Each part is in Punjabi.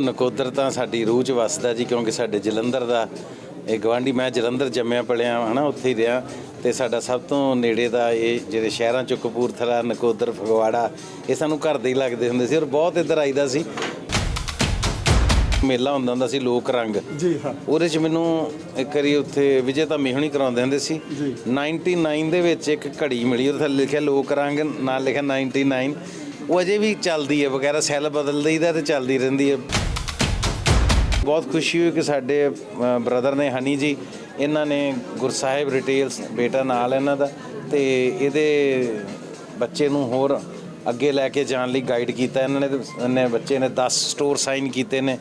ਨਕੋਦਰ ਤਾਂ ਸਾਡੀ ਰੂਹ ਚ ਵਸਦਾ ਜੀ ਕਿਉਂਕਿ ਸਾਡੇ ਜਲੰਧਰ ਦਾ ਇਹ ਗਵਾਂਢੀ ਮੈਂ ਜਲੰਧਰ ਜੰਮਿਆ ਪਲਿਆ ਹਨਾ ਉੱਥੇ ਹੀ ਰਿਹਾ। ਤੇ ਸਾਡਾ ਸਭ ਤੋਂ ਨੇੜੇ ਦਾ ਇਹ ਜਿਹੜੇ ਸ਼ਹਿਰਾਂ ਚ ਕਪੂਰਥਲਾ ਨਕੋਦਰ ਫਗਵਾੜਾ ਇਹ ਸਾਨੂੰ ਘਰ ਦੇ ਹੀ ਲੱਗਦੇ ਹੁੰਦੇ ਸੀ ਔਰ ਬਹੁਤ ਇੱਧਰ ਆਈਦਾ ਸੀ। ਮੇਲਾ ਹੁੰਦਾ ਹੁੰਦਾ ਸੀ ਲੋਕ ਰੰਗ। ਜੀ ਹਾਂ। ਉਹਦੇ ਚ ਮੈਨੂੰ ਇੱਕ ਵਾਰੀ ਉੱਥੇ ਵਿਜੇ ਤਾਂ ਮਿਹਣੀ ਕਰਾਉਂਦੇ ਹੁੰਦੇ ਸੀ। ਜੀ। 99 ਦੇ ਵਿੱਚ ਇੱਕ ਘੜੀ ਮਿਲੀ ਉਹਦੇ ਥੱਲੇ ਲਿਖਿਆ ਲੋਕ ਰੰਗ ਨਾਲ ਲਿਖਿਆ 99 ਉਹ ਅਜੇ ਵੀ ਚੱਲਦੀ ਹੈ ਵਗੈਰਾ ਸੈੱਲ ਬਦਲ ਦਈਦਾ ਤੇ ਚੱਲਦੀ ਰਹਿੰਦੀ ਹੈ। ਬਹੁਤ ਖੁਸ਼ੀ ਹੋਈ ਕਿ ਸਾਡੇ ਬ੍ਰਦਰ ਨੇ ਹਨੀ ਜੀ, ਇਹਨਾਂ ਨੇ ਗੁਰਸਾਹਿਬ ਰਿਟੇਲਸ ਬੇਟਾ ਨਾਲ ਇਹਨਾਂ ਦਾ, ਤੇ ਇਹਦੇ ਬੱਚੇ ਨੂੰ ਹੋਰ ਅੱਗੇ ਲੈ ਕੇ ਜਾਣ ਲਈ ਗਾਈਡ ਕੀਤਾ ਇਹਨਾਂ ਨੇ, ਇਹਨੇ ਬੱਚੇ ਨੇ 10 ਸਟੋਰ ਸਾਈਨ ਕੀਤੇ ਨੇ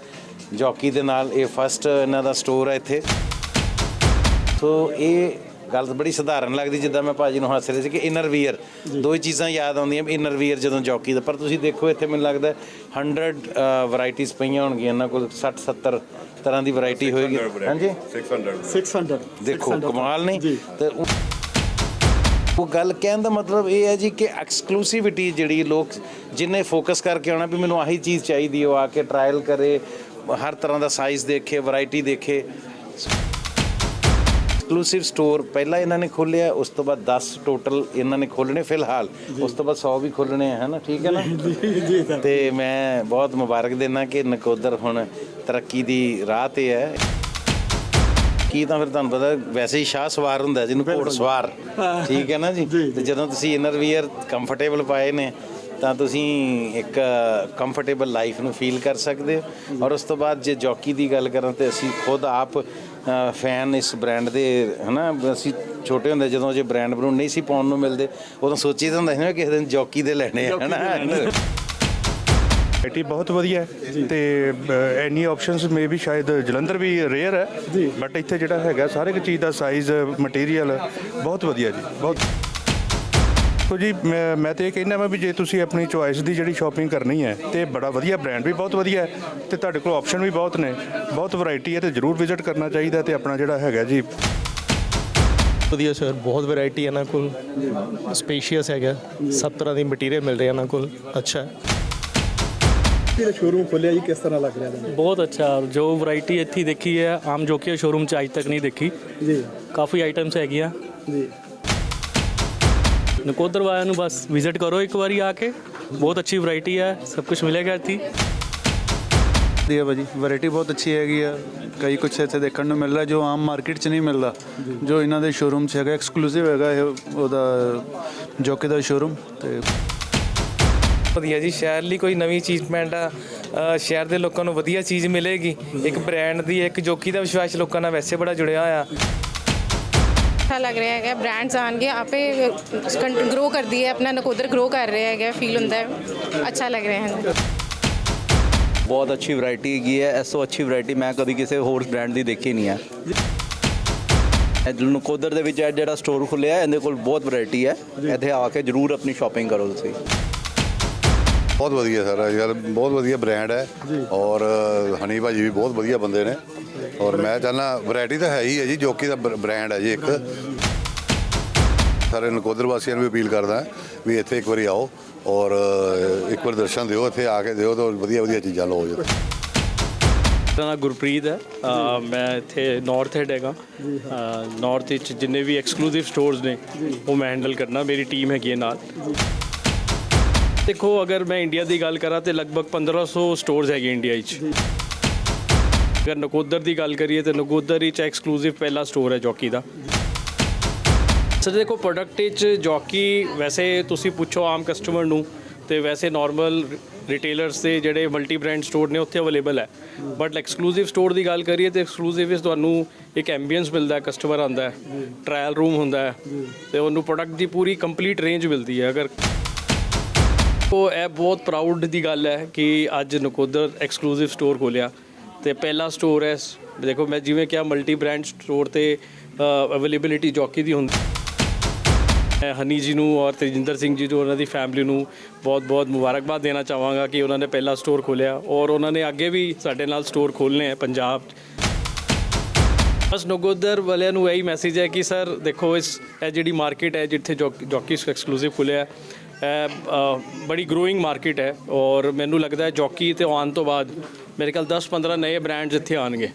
ਜੌਕੀ ਦੇ ਨਾਲ, ਇਹ ਫਸਟ ਇਹਨਾਂ ਦਾ ਸਟੋਰ ਹੈ ਇੱਥੇ। ਸੋ ਇਹ ਗੱਲ ਬੜੀ ਸਧਾਰਨ ਲੱਗਦੀ ਜਿੱਦਾਂ ਮੈਂ ਭਾਜੀ ਨੂੰ ਹੱਸ ਰਿਹਾ ਸੀ ਕਿ ਇਨਰ ਵੀਅਰ ਦੋ ਹੀ ਚੀਜ਼ਾਂ ਯਾਦ ਆਉਂਦੀਆਂ ਇਨਰ ਵੀਅਰ ਜਦੋਂ ਜੌਕੀ ਦਾ। ਪਰ ਤੁਸੀਂ ਦੇਖੋ ਇੱਥੇ ਮੈਨੂੰ ਲੱਗਦਾ 100 ਵੈਰਾਈਟੀਆਂ ਪਈਆਂ ਹੋਣਗੀਆਂ ਇਹਨਾਂ ਕੋਲ 60 70 ਤਰ੍ਹਾਂ ਦੀ ਵੈਰਾਈਟੀ ਹੋਏਗੀ। ਹਾਂਜੀ? 600 600 ਦੇਖੋ 600 ਕਮਾਲ ਨਹੀਂ? ਤੇ ਉਹ ਗੱਲ ਕਹਿਣ ਦਾ ਮਤਲਬ ਇਹ ਹੈ ਜੀ ਕਿ ਐਕਸਕਲੂਸਿਵਿਟੀ ਜਿਹੜੀ ਲੋਕ ਜਿੰਨੇ ਫੋਕਸ ਕਰਕੇ ਆਉਣਾ ਵੀ ਮੈਨੂੰ ਆਹੀ ਚੀਜ਼ ਚਾਹੀਦੀ ਉਹ ਆ ਕੇ ਟਰਾਇਲ ਕਰੇ ਹਰ ਤਰ੍ਹਾਂ ਦਾ ਸਾਈਜ਼ ਦੇਖੇ ਵੈਰਾਈਟੀ ਦੇਖੇ। ਐਕਸਕਲੂਸਿਵ ਸਟੋਰ ਪਹਿਲਾਂ ਇਹਨਾਂ ਨੇ ਖੋਲਿਆ ਉਸ ਤੋਂ ਬਾਅਦ 10 ਟੋਟਲ ਇਹਨਾਂ ਨੇ ਖੋਲਣੇ ਫਿਲਹਾਲ। ਉਸ ਤੋਂ ਬਾਅਦ 100 ਵੀ ਖੋਲਣੇ ਹੈ ਨਾ ਠੀਕ ਹੈ ਨਾ? ਤੇ ਮੈਂ ਬਹੁਤ ਮੁਬਾਰਕ ਦੇਣਾ ਕਿ ਨਕੋਦਰ ਹੁਣ ਤਰੱਕੀ ਦੀ ਰਾਹ ਤੇ ਹੈ। ਕੀ ਤਾਂ ਫਿਰ ਤੁਹਾਨੂੰ ਪਤਾ ਵੈਸੇ ਹੀ ਸ਼ਾਹ ਸਵਾਰ ਹੁੰਦਾ ਜਿਹਨੂੰ ਘੋੜ ਸਵਾਰ। ਠੀਕ ਹੈ ਨਾ ਜੀ, ਤੇ ਜਦੋਂ ਤੁਸੀਂ ਇਨਰ ਵੀਅਰ ਕੰਫਰਟੇਬਲ ਪਾਏ ਨੇ ਤਾਂ ਤੁਸੀਂ ਇੱਕ ਕੰਫਰਟੇਬਲ ਲਾਈਫ ਨੂੰ ਫੀਲ ਕਰ ਸਕਦੇ ਹੋ। ਔਰ ਉਸ ਤੋਂ ਬਾਅਦ ਜੇ ਜੌਕੀ ਦੀ ਗੱਲ ਕਰਾਂ ਤੇ ਅਸੀਂ ਖੁਦ ਆਪ ਫੈਨ ਇਸ ਬ੍ਰਾਂਡ ਦੇ ਹਨਾ ਅਸੀਂ ਛੋਟੇ ਹੁੰਦੇ ਜਦੋਂ ਜੇ ਬ੍ਰਾਂਡ ਬਰੂ ਨਹੀਂ ਸੀ ਪਾਉਣ ਨੂੰ ਮਿਲਦੇ ਉਦੋਂ ਸੋਚੀਦਾ ਹੁੰਦਾ ਸੀ ਨਾ ਕਿਸੇ ਦਿਨ ਜੌਕੀ ਦੇ ਲੈਣੇ ਆ ਹਨਾ। ਵੈਰਾਈਟੀ ਬਹੁਤ ਵਧੀਆ ਹੈ ਤੇ ਇੰਨੀ ਆਪਸ਼ਨਸ ਮੇ ਵੀ ਸ਼ਾਇਦ ਜਲੰਧਰ ਵੀ ਰੇਅਰ ਹੈ। ਬਟ ਇੱਥੇ ਜਿਹੜਾ ਹੈਗਾ ਸਾਰੇ ਇੱਕ ਚੀਜ਼ ਦਾ ਸਾਈਜ਼ ਮਟੀਰੀਅਲ ਬਹੁਤ ਵਧੀਆ ਜੀ ਬਹੁਤ ਸੋ ਜੀ ਮੈਂ ਮੈਂ ਤੇ ਇਹ ਕਹਿੰਦਾ ਮੈਂ ਵੀ ਜੇ ਤੁਸੀਂ ਆਪਣੀ ਚੁਆਇਸ ਦੀ ਜਿਹੜੀ ਸ਼ਾਪਿੰਗ ਕਰਨੀ ਹੈ ਤੇ ਬੜਾ ਵਧੀਆ ਬ੍ਰਾਂਡ ਵੀ ਬਹੁਤ ਵਧੀਆ ਹੈ ਤੇ ਤੁਹਾਡੇ ਕੋਲ ਆਪਸ਼ਨ ਵੀ ਬਹੁਤ ਨੇ ਬਹੁਤ ਵੈਰਾਈਟੀ ਹੈ ਤੇ ਜਰੂਰ ਵਿਜ਼ਿਟ ਕਰਨਾ ਚਾਹੀਦਾ ਤੇ ਆਪਣਾ ਜਿਹੜਾ ਹੈਗਾ ਜੀ। ਵਧੀਆ ਸਰ ਬਹੁਤ ਵੈਰਾਈਟੀ ਇਹਨਾਂ ਕੋਲ। ਸਪੇਸ਼ੀਅਸ ਹੈਗਾ ਸਭ ਤਰ੍ਹਾਂ ਦੀ ਮਟੀਰੀਅਲ ਮਿਲ ਰਿਹਾ ਇਹਨਾਂ ਕੋਲ। ਅੱਛਾ। ਜਿਹੜਾ ਸ਼ੋਰੂਮ ਖੋਲਿਆ ਜੀ ਕਿਸ ਤਰ੍ਹਾਂ ਲੱਗ ਰਿਹਾ ਤੁਹਾਨੂੰ? ਬਹੁਤ ਅੱਛਾ ਜੋ ਵੈਰਾਈਟੀ ਇੱਥੇ ਦੇਖੀ ਹੈ ਆਮ ਜੋਕੀਆ ਸ਼ੋਰੂਮ 'ਚ ਅੱਜ ਤੱਕ ਨਹੀਂ ਦੇਖੀ। ਜੀ। ਕਾਫੀ ਆਈਟਮਸ ਹੈਗੀਆਂ। ਜੀ। ਨਕੋਦਰ ਵਾਲਿਆਂ ਨੂੰ ਬਸ ਵਿਜ਼ਿਟ ਕਰੋ ਇੱਕ ਵਾਰੀ ਆ ਕੇ। ਬਹੁਤ ਅੱਛੀ ਵੈਰਾਈਟੀ ਹੈ ਸਭ ਕੁਝ ਮਿਲੇਗਾ ਇੱਥੇ। ਵਧੀਆ ਭਾਜੀ ਵੈਰਾਈਟੀ ਬਹੁਤ ਅੱਛੀ ਹੈਗੀ ਆ। ਕਈ ਕੁਛ ਇੱਥੇ ਦੇਖਣ ਨੂੰ ਮਿਲ ਰਿਹਾ ਜੋ ਆਮ ਮਾਰਕੀਟ 'ਚ ਨਹੀਂ ਮਿਲਦਾ। ਜੋ। ਇਹਨਾਂ ਦੇ ਸ਼ੋਰੂਮ 'ਚ ਹੈਗਾ ਐਕਸਕਲੂਸਿਵ ਹੈਗਾ ਇਹ ਉਹਦਾ ਜੋਕੇ ਦਾ ਸ਼ੋਰੂਮ ਤੇ ਵਧੀਆ ਜੀ ਸ਼ਹਿਰ ਲਈ ਕੋਈ ਨਵੀਂ ਅਚੀਵਮੈਂਟ ਆ। ਅ, ਸ਼ਹਿਰ ਦੇ ਲੋਕਾਂ ਨੂੰ ਵਧੀਆ ਚੀਜ਼ ਮਿਲੇਗੀ। ਇੱਕ ਬ੍ਰਾਂਡ ਦੀ ਇੱਕ ਜੋਕੀ ਦਾ ਵਿਸ਼ਵਾਸ ਲੋਕਾਂ ਨਾਲ ਵੈਸੇ ਬੜਾ ਜੁੜਿਆ ਹੋਇਆ। ਅੱਛਾ ਲੱਗ ਰਿਹਾ ਹੈਗਾ ਬ੍ਰਾਂਡਸ ਆਣਗੇ ਆਪੇ ਗਰੋ ਕਰਦੀ ਹੈ ਆਪਣਾ ਨਕੋਦਰ ਗਰੋ ਕਰ ਰਿਹਾ ਹੈਗਾ ਫੀਲ ਹੁੰਦਾ ਹੈ ਅੱਛਾ ਲੱਗ ਰਿਹਾ ਹੈ ਬਹੁਤ ਅੱਛੀ ਵੈਰਾਈਟੀ ਹੈਗੀ ਹੈ ਤੋਂ ਅੱਛੀ ਵੈਰਾਈਟੀ ਮੈਂ ਕਦੀ ਕਿਸੇ ਹੋਰ ਬ੍ਰਾਂਡ ਦੀ ਦੇਖੀ ਨਹੀਂ ਹੈ ਇਹ ਨਕੋਦਰ ਦੇ ਵਿੱਚ ਇਹ ਜਿਹੜਾ ਸਟੋਰ ਖੁੱਲਿਆ ਇਹਦੇ ਕੋਲ ਬਹੁਤ ਵੈਰਾਈਟੀ ਹੈ ਇੱਥੇ ਆ ਕੇ ਜਰੂਰ ਆਪਣੀ ਸ਼ਾਪਿੰਗ ਕਰੋ ਤੁਸੀਂ ਬਹੁਤ ਵਧੀਆ ਸਰ ਯਾਰ ਬਹੁਤ ਵਧੀਆ ਬ੍ਰਾਂਡ ਹੈ ਔਰ ਹਨੀ ਭਾਜੀ ਵੀ ਬਹੁਤ ਵਧੀਆ ਬੰਦੇ ਨੇ ਔਰ ਮੈਂ ਚਾਹਨਾ ਵੈਰਾਈਟੀ ਤਾਂ ਹੈ ਹੀ ਹੈ ਜੀ, ਜੋਕੀ ਦਾ ਬ੍ਰਾਂਡ ਹੈ ਜੀ ਇੱਕ। ਸਾਰੇ ਨਕੋਦਰ ਵਾਸੀਆਂ ਨੂੰ ਵੀ ਅਪੀਲ ਕਰਦਾ ਵੀ ਇੱਥੇ ਇੱਕ ਵਾਰੀ ਆਓ ਔਰ ਇੱਕ ਵਾਰ ਦਰਸ਼ਨ ਦਿਓ, ਇੱਥੇ ਆ ਕੇ ਦਿਓ ਤਾਂ ਵਧੀਆ ਵਧੀਆ ਚੀਜ਼ਾਂ ਲਓ ਜੀ। ਮੇਰਾ ਨਾਮ ਗੁਰਪ੍ਰੀਤ ਹੈ। ਮੈਂ ਇੱਥੇ ਨਾਰਥ ਹੈਡ ਹੈਗਾ। ਨਾਰਥ ਵਿੱਚ ਜਿੰਨੇ ਵੀ ਐਕਸਕਲੂਸਿਵ ਸਟੋਰਸ ਨੇ, ਉਹ ਮੈਂ ਹੈਂਡਲ ਕਰਨਾ। ਮੇਰੀ ਟੀਮ ਹੈਗੀ ਹੈ ਨਾਲ। ਦੇਖੋ, ਅਗਰ ਮੈਂ ਇੰਡੀਆ ਦੀ ਗੱਲ ਕਰਾਂ ਤੇ ਲਗਭਗ 1500 ਸਟੋਰਸ ਹੈਗੇ ਇੰਡੀਆ ਵਿੱਚ। ਅਗਰ ਨਕੋਦਰ ਦੀ ਗੱਲ ਕਰੀਏ ਤੇ ਨਕੋਦਰ ਵਿੱਚ ਐਕਸਕਲੂਸਿਵ ਪਹਿਲਾ ਸਟੋਰ ਹੈ ਜੌਕੀ ਦਾ। ਸਰ ਦੇਖੋ ਪ੍ਰੋਡਕਟ ਵਿੱਚ ਜੌਕੀ ਵੈਸੇ ਤੁਸੀਂ ਪੁੱਛੋ ਆਮ ਕਸਟਮਰ ਨੂੰ ਤੇ ਵੈਸੇ ਨਾਰਮਲ ਰਿਟੇਲਰਸ ਦੇ ਜਿਹੜੇ ਮਲਟੀ ਬ੍ਰਾਂਡ ਸਟੋਰ ਨੇ ਉੱਥੇ ਅਵੇਲੇਬਲ ਹੈ। ਬਟ ਐਕਸਕਲੂਸਿਵ ਸਟੋਰ ਦੀ ਗੱਲ ਕਰੀਏ ਤੇ ਐਕਸਕਲੂਸਿਵ ਵਿੱਚ ਤੁਹਾਨੂੰ ਇੱਕ ਐਂਬੀਅੰਸ ਮਿਲਦਾ ਹੈ ਕਸਟਮਰ ਆਉਂਦਾ ਹੈ ਟ੍ਰਾਇਲ ਰੂਮ ਹੁੰਦਾ ਹੈ ਤੇ ਉਹਨੂੰ ਪ੍ਰੋਡਕਟ ਦੀ ਪੂਰੀ ਕੰਪਲੀਟ ਰੇਂਜ ਮਿਲਦੀ ਹੈ। ਅਗਰ ਉਹ ਇਹ ਬਹੁਤ ਪ੍ਰਾਊਡ ਦੀ ਗੱਲ ਹੈ ਕਿ ਅੱਜ ਨਕੋਦਰ ਐਕਸਕਲੂਸਿਵ ਸਟੋਰ ਖੋਲਿਆ। ਤੇ ਪਹਿਲਾ ਸਟੋਰ ਹੈ ਦੇਖੋ, ਮੈਂ ਜਿਵੇਂ ਕਿਹਾ ਮਲਟੀ ਬ੍ਰਾਂਡ ਸਟੋਰ ਤੇ ਅਵੇਲੇਬਿਲਿਟੀ ਜੌਕੀ ਦੀ ਹੁੰਦੀ। ਮੈਂ ਹਨੀ ਜੀ ਨੂੰ ਔਰ ਤੇਜਿੰਦਰ ਸਿੰਘ ਜੀ ਨੂੰ ਉਹਨਾਂ ਦੀ ਫੈਮਿਲੀ ਨੂੰ ਬਹੁਤ-ਬਹੁਤ ਮੁਬਾਰਕਬਾਦ ਦੇਣਾ ਚਾਹਾਂਗਾ ਕਿ ਉਹਨਾਂ ਨੇ ਪਹਿਲਾ ਸਟੋਰ ਖੋਲ੍ਹਿਆ ਔਰ ਉਹਨਾਂ ਨੇ ਅੱਗੇ ਵੀ ਸਾਡੇ ਨਾਲ ਸਟੋਰ ਖੋਲ੍ਹਣੇ ਹੈ, ਪੰਜਾਬ 'ਚ। ਬਸ ਨਗੋਦਰ ਵਾਲਿਆਂ ਨੂੰ ਇਹੀ ਮੈਸੇਜ ਹੈ ਕਿ, ਸਰ, ਦੇਖੋ, ਇਸ, ਇਹ ਜਿਹੜੀ ਮਾਰਕੀਟ ਹੈ, ਜਿੱਥੇ ਜੌਕੀ ਐਕਸਕਲੂਸਿਵ ਖੁੱਲਿਆ ਬੜੀ ਗਰੋਇੰਗ ਮਾਰਕੀਟ ਹੈ ਔਰ ਮੈਨੂੰ ਲੱਗਦਾ ਹੈ ਜੌਕੀ ਤੇ ਆਉਣ ਤੋਂ ਬਾਅਦ ਮੇਰੇ ਖਿਆਲ 10-15 ਨਵੇਂ ਬ੍ਰਾਂਡਸ ਇੱਥੇ ਆਣਗੇ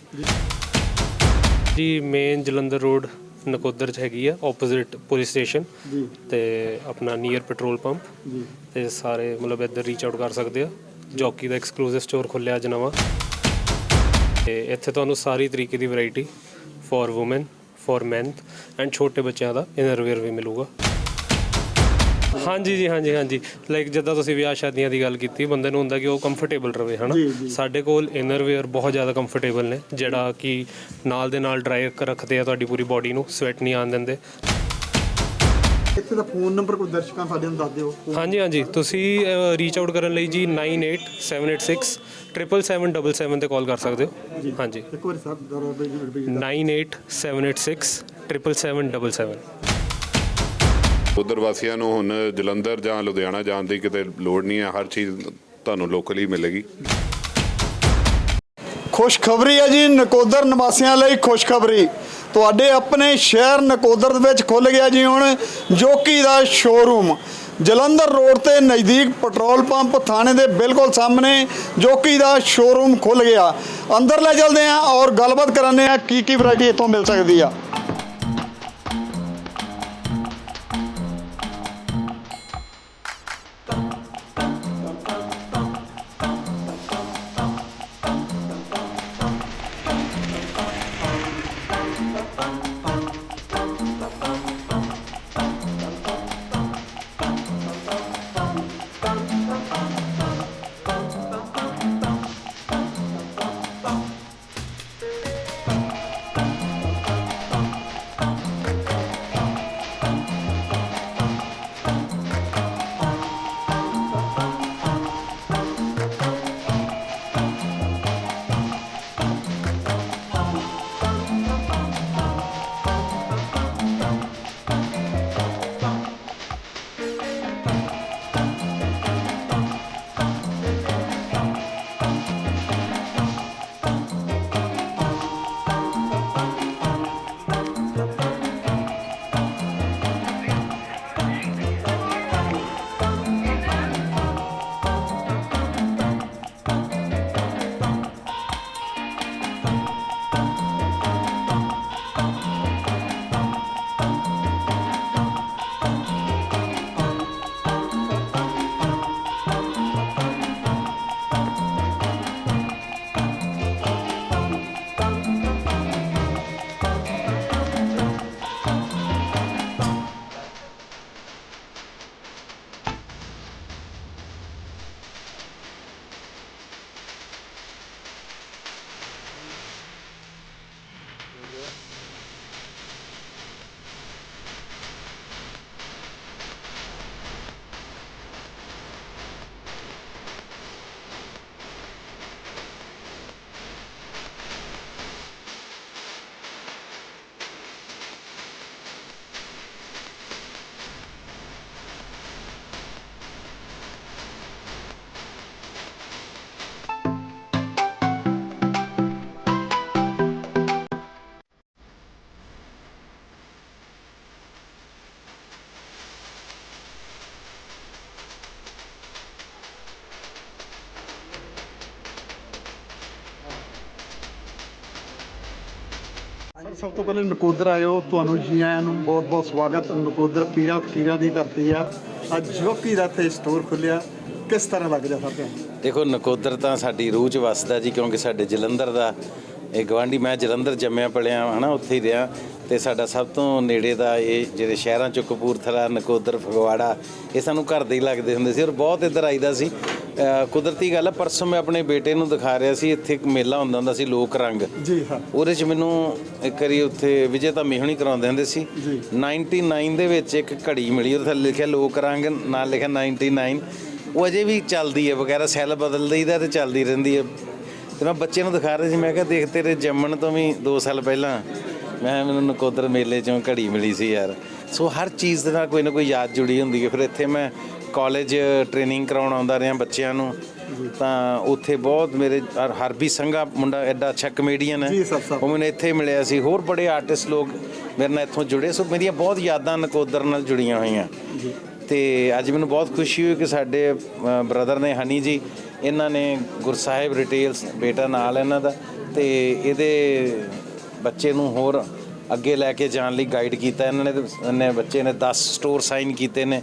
ਜੀ ਮੇਨ ਜਲੰਧਰ ਰੋਡ ਨਕੋਦਰ ਚ ਹੈਗੀ ਆ ਆਪੋਜ਼ਿਟ ਪੁਲਿਸ ਸਟੇਸ਼ਨ ਜੀ। ਤੇ ਆਪਣਾ ਨੀਅਰ ਪੈਟਰੋਲ ਪੰਪ ਜੀ। ਤੇ ਸਾਰੇ ਮਤਲਬ ਇੱਧਰ ਰੀਚ ਆਊਟ ਕਰ ਸਕਦੇ ਆ। ਜੌਕੀ ਦਾ ਐਕਸਕਲੂਸਿਵ ਸਟੋਰ ਖੁੱਲਿਆ ਅੱਜ ਨਵਾਂ। ਤੇ ਇੱਥੇ ਤੁਹਾਨੂੰ ਸਾਰੀ ਤਰੀਕੇ ਦੀ variety for women for men and ਛੋਟੇ ਬੱਚਿਆਂ ਦਾ ਇਨਰਵੇਅਰ ਵੀ ਮਿਲੂਗਾ। ਹਾਂਜੀ ਜੀ ਹਾਂਜੀ ਹਾਂਜੀ। ਲਾਈਕ ਜਿੱਦਾਂ ਤੁਸੀਂ ਵਿਆਹ ਸ਼ਾਦੀਆਂ ਦੀ ਗੱਲ ਕੀਤੀ ਬੰਦੇ ਨੂੰ ਹੁੰਦਾ ਕਿ ਉਹ ਕੰਫਰਟੇਬਲ ਰਵੇ ਹਨਾ? ਸਾਡੇ ਕੋਲ ਇਨਰਵੇਅਰ ਬਹੁਤ ਜ਼ਿਆਦਾ ਕੰਫਰਟੇਬਲ ਨੇ ਜਿਹੜਾ ਕਿ ਨਾਲ ਦੇ ਨਾਲ ਡਰਾਈ ਰੱਖਦੇ ਆ ਤੁਹਾਡੀ ਪੂਰੀ ਬਾਡੀ ਨੂੰ ਸਵੈਟ ਨਹੀਂ ਆਉਣ ਦਿੰਦੇ। ਇੱਥੇ ਦਾ ਫੋਨ ਨੰਬਰ ਕੋਈ ਦਰਸ਼ਕਾਂ ਸਾਡੇ ਨੂੰ ਦੱਸ ਦਿਓ। ਹਾਂਜੀ ਹਾਂਜੀ। ਤੁਸੀਂ ਰੀਚ ਆਊਟ ਕਰਨ ਲਈ ਜੀ 987866 77777 ਤੇ ਕਾਲ ਕਰ ਸਕਦੇ ਹੋ। ਹਾਂਜੀ। ਇੱਕ ਵਾਰੀ ਸਰ ਦੁਬਾਰਾ ਰਿਪੀਟ 987866 77777 ਉਧਰ ਵਾਸੀਆਂ ਨੂੰ ਹੁਣ ਜਲੰਧਰ ਜਾਂ ਲੁਧਿਆਣਾ ਜਾਣ ਦੀ ਕਿਤੇ ਲੋੜ ਨਹੀਂ ਹੈ, ਹਰ ਚੀਜ਼ ਤੁਹਾਨੂੰ ਲੋਕਲ ਹੀ ਮਿਲੇਗੀ। ਖੁਸ਼ਖਬਰੀ ਹੈ ਜੀ, ਨਕੋਦਰ ਨਿਵਾਸੀਆਂ ਲਈ ਖੁਸ਼ਖਬਰੀ। ਤੁਹਾਡੇ ਆਪਣੇ ਸ਼ਹਿਰ ਨਕੋਦਰ ਦੇ ਵਿੱਚ ਖੁੱਲ ਗਿਆ ਜੀ ਹੁਣ ਜੋਕੀ ਦਾ ਸ਼ੋਰੂਮ ਜਲੰਧਰ ਰੋਡ ਤੇ ਨਜ਼ਦੀਕ ਪੈਟਰੋਲ ਪੰਪ ਥਾਣੇ ਦੇ ਬਿਲਕੁਲ ਸਾਹਮਣੇ ਜੋਕੀ ਦਾ ਸ਼ੋਰੂਮ ਖੁੱਲ ਗਿਆ। ਅੰਦਰ ਲੈ ਚਲਦੇ ਹਾਂ ਔਰ ਗੱਲਬਾਤ ਕਰਾਂਦੇ ਹਾਂ ਕੀ ਕੀ ਵੈਰਾਈਟੀ ਇੱਥੋਂ ਮਿਲ ਸਕਦੀ ਆ। ਸਭ ਤੋਂ ਪਹਿਲਾਂ ਨਕੋਦਰ ਆਇਓ। ਤੁਹਾਨੂੰ ਜੀ ਆਇਆਂ ਨੂੰ ਬਹੁਤ ਬਹੁਤ ਸਵਾਗਤ। ਨਕੋਦਰ ਪੀਰਾਂ ਫਕੀਰਾਂ ਦੀ ਧਰਤੀ ਆ। ਅੱਜ ਜੋਕੀ ਦਾ ਤੇ ਸਟੋਰ ਖੁੱਲਿਆ ਕਿਸ ਤਰ੍ਹਾਂ ਲੱਗ ਰਿਹਾ ਸਰ ਦੇਖੋ, ਨਕੋਦਰ ਤਾਂ ਸਾਡੀ ਰੂਹ 'ਚ ਵਸਦਾ ਜੀ, ਕਿਉਂਕਿ ਸਾਡੇ ਜਲੰਧਰ ਦਾ ਇਹ ਗਵਾਂਢੀ ਮੈਂ ਜਲੰਧਰ ਜੰਮਿਆ ਪਲਿਆ, ਹਨਾ, ਉੱਥੇ ਹੀ ਰਿਹਾ। ਤੇ ਸਾਡਾ ਸਭ ਤੋਂ ਨੇੜੇ ਦਾ ਇਹ ਜਿਹੜੇ ਸ਼ਹਿਰਾਂ 'ਚ ਕਪੂਰਥਲਾ, ਨਕੋਦਰ, ਫਗਵਾੜਾ, ਇਹ ਸਾਨੂੰ ਘਰ ਦੇ ਹੀ ਲੱਗਦੇ ਹੁੰਦੇ ਸੀ ਔਰ ਬਹੁਤ ਇੱਧਰ ਆਈਦਾ ਸੀ। ਕੁਦਰਤੀ ਗੱਲ ਹੈ ਪਰਸੋਂ ਮੈਂ ਆਪਣੇ ਬੇਟੇ ਨੂੰ ਦਿਖਾ ਰਿਹਾ ਸੀ ਇੱਥੇ ਇੱਕ ਮੇਲਾ ਹੁੰਦਾ ਹੁੰਦਾ ਸੀ ਲੋਕ ਰੰਗ। ਜੀ ਹਾਂ। ਉਹਦੇ 'ਚ ਮੈਨੂੰ ਇੱਕ ਵਾਰੀ ਉੱਥੇ ਵਿਜੇਤਾ ਮਿਹਣੀ ਕਰਾਉਂਦੇ ਹੁੰਦੇ ਸੀ। 99 ਦੇ ਵਿੱਚ ਇੱਕ ਘੜੀ ਮਿਲੀ ਉਹਦੇ ਥੱਲੇ ਲਿਖਿਆ ਲੋਕ ਰੰਗ ਨਾਲ ਲਿਖਿਆ 99 ਉਹ ਅਜੇ ਵੀ ਚੱਲਦੀ ਹੈ ਵਗੈਰਾ ਸੈੱਲ ਬਦਲ ਦਈਦਾ ਤੇ ਚੱਲਦੀ ਰਹਿੰਦੀ ਹੈ ਤੇ ਮੈਂ ਬੱਚੇ ਨੂੰ ਦਿਖਾ ਰਿਹਾ ਸੀ ਮੈਂ ਕਿਹਾ ਦੇਖ ਤੇਰੇ ਜੰਮਣ ਤੋਂ ਵੀ 2 ਸਾਲ ਪਹਿਲਾਂ ਮੈਂ ਮੈਨੂੰ ਨਕੋਦਰ ਮੇਲੇ 'ਚੋਂ ਘੜੀ ਮਿਲੀ ਸੀ ਯਾਰ। ਸੋ ਹਰ ਚੀਜ਼ ਦੇ ਨਾਲ ਕੋਈ ਨਾ ਕੋਈ ਯਾਦ ਜੁੜੀ ਹੁੰਦੀ ਹੈ ਫਿਰ ਇੱਥੇ ਮੈਂ ਕਾਲਜ ਟ੍ਰੇਨਿੰਗ ਕਰਾਉਣ ਆਉਂਦਾ ਰਿਹਾ ਬੱਚਿਆਂ ਨੂੰ ਤਾਂ ਉੱਥੇ ਬਹੁਤ ਮੇਰੇ ਹਰ- ਹਰਬੀ ਸੰਘਾ ਮੁੰਡਾ ਐਡਾ ਅੱਛਾ ਕਮੇਡੀਅਨ ਹੈ। ਉਹ ਮੈਨੂੰ ਇੱਥੇ ਮਿਲਿਆ ਸੀ। ਹੋਰ ਬੜੇ ਆਰਟਿਸਟ ਲੋਕ ਮੇਰੇ ਨਾਲ ਇੱਥੋਂ ਜੁੜੇ ਸੋ ਮੇਰੀਆਂ ਬਹੁਤ ਯਾਦਾਂ ਨਕੋਦਰ ਨਾਲ ਜੁੜੀਆਂ ਹੋਈਆਂ। ਤੇ ਅੱਜ ਮੈਨੂੰ ਬਹੁਤ ਖੁਸ਼ੀ ਹੋਈ ਕਿ ਸਾਡੇ ਬ੍ਰਦਰ ਨੇ ਹਨੀ ਜੀ ਇਹਨਾਂ ਨੇ ਗੁਰਸਾਹਿਬ ਰਿਟੇਲਸ ਬੇਟਾ ਨਾਲ ਇਹਨਾਂ ਦਾ ਤੇ ਇਹਦੇ ਬੱਚੇ ਨੂੰ ਹੋਰ ਅੱਗੇ ਲੈ ਕੇ ਜਾਣ ਲਈ ਗਾਈਡ ਕੀਤਾ ਇਹਨਾਂ ਨੇ ਬੱਚੇ ਨੇ 10 ਸਟੋਰ ਸਾਈਨ ਕੀਤੇ ਨੇ।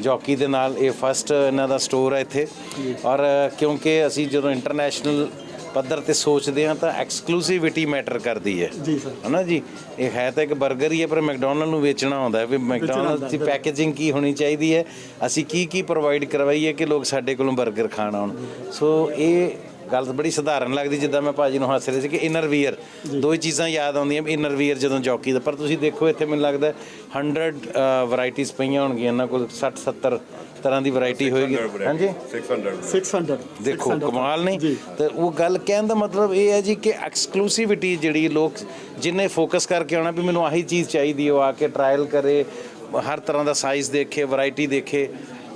ਜੌਕੀ ਦੇ ਨਾਲ ਇਹ ਫਸਟ ਇਹਨਾਂ ਦਾ ਸਟੋਰ ਹੈ ਇੱਥੇ। ਔਰ ਕਿਉਂਕਿ ਅਸੀਂ ਜਦੋਂ ਇੰਟਰਨੈਸ਼ਨਲ ਪੱਧਰ ਤੇ ਸੋਚਦੇ ਹਾਂ ਤਾਂ ਐਕਸਕਲੂਸਿਵਿਟੀ ਮੈਟਰ ਕਰਦੀ ਹੈ। ਜੀ ਸਰ। ਹਨਾ ਜੀ? ਇਹ ਹੈ ਤਾਂ ਇੱਕ 버ਗਰ ਹੀ ਹੈ ਪਰ ਮੈਕਡੋਨਲਡ ਨੂੰ ਵੇਚਣਾ ਹੁੰਦਾ ਹੈ ਵੀ ਮੈਕਡੋਨਲਡ ਦੀ ਪੈਕੇਜਿੰਗ ਕੀ ਹੋਣੀ ਚਾਹੀਦੀ ਹੈ? ਅਸੀਂ ਕੀ ਕੀ ਪ੍ਰੋਵਾਈਡ ਕਰਵਾਈਏ ਕਿ ਲੋਕ ਸਾਡੇ ਕੋਲੋਂ 버ਗਰ ਖਾਣ ਆਉਣ? ਸੋ ਇਹ ਗੱਲ ਬੜੀ ਸਧਾਰਨ ਲੱਗਦੀ ਜਿੱਦਾਂ ਮੈਂ ਭਾਜੀ ਨੂੰ ਹੱਸ ਰਹੇ ਸੀ ਕਿ ਇਨਰ ਵੀਅਰ ਦੋ ਹੀ ਚੀਜ਼ਾਂ ਯਾਦ ਆਉਂਦੀਆਂ ਇਨਰ ਵੀਅਰ ਜਦੋਂ ਜੌਕੀ ਦਾ। ਪਰ ਤੁਸੀਂ ਦੇਖੋ ਇੱਥੇ ਮੈਨੂੰ ਲੱਗਦਾ 100 ਵੈਰਾਈਟੀਆਂ ਪਈਆਂ ਹੋਣਗੀਆਂ ਇਹਨਾਂ ਕੋਲ 60 70 ਤਰ੍ਹਾਂ ਦੀ ਵੈਰਾਈਟੀ ਹੋਏਗੀ। ਹਾਂਜੀ? 600 ਦੇਖੋ ਕਮਾਲ ਨਹੀਂ? ਤੇ ਉਹ ਗੱਲ ਕਹਿਣ ਦਾ ਮਤਲਬ ਇਹ ਹੈ ਜੀ ਕਿ ਐਕਸਕਲੂਸਿਵਿਟੀ ਜਿਹੜੀ ਲੋਕ ਜਿੰਨੇ ਫੋਕਸ ਕਰਕੇ ਆਉਣਾ ਵੀ ਮੈਨੂੰ ਆਹੀ ਚੀਜ਼ ਚਾਹੀਦੀ ਹੈ ਉਹ ਆ ਕੇ ਟਰਾਇਲ ਕਰੇ ਹਰ ਤਰ੍ਹਾਂ ਦਾ ਸਾਈਜ਼ ਦੇਖੇ ਵੈਰਾਈਟੀ ਦੇਖੇ।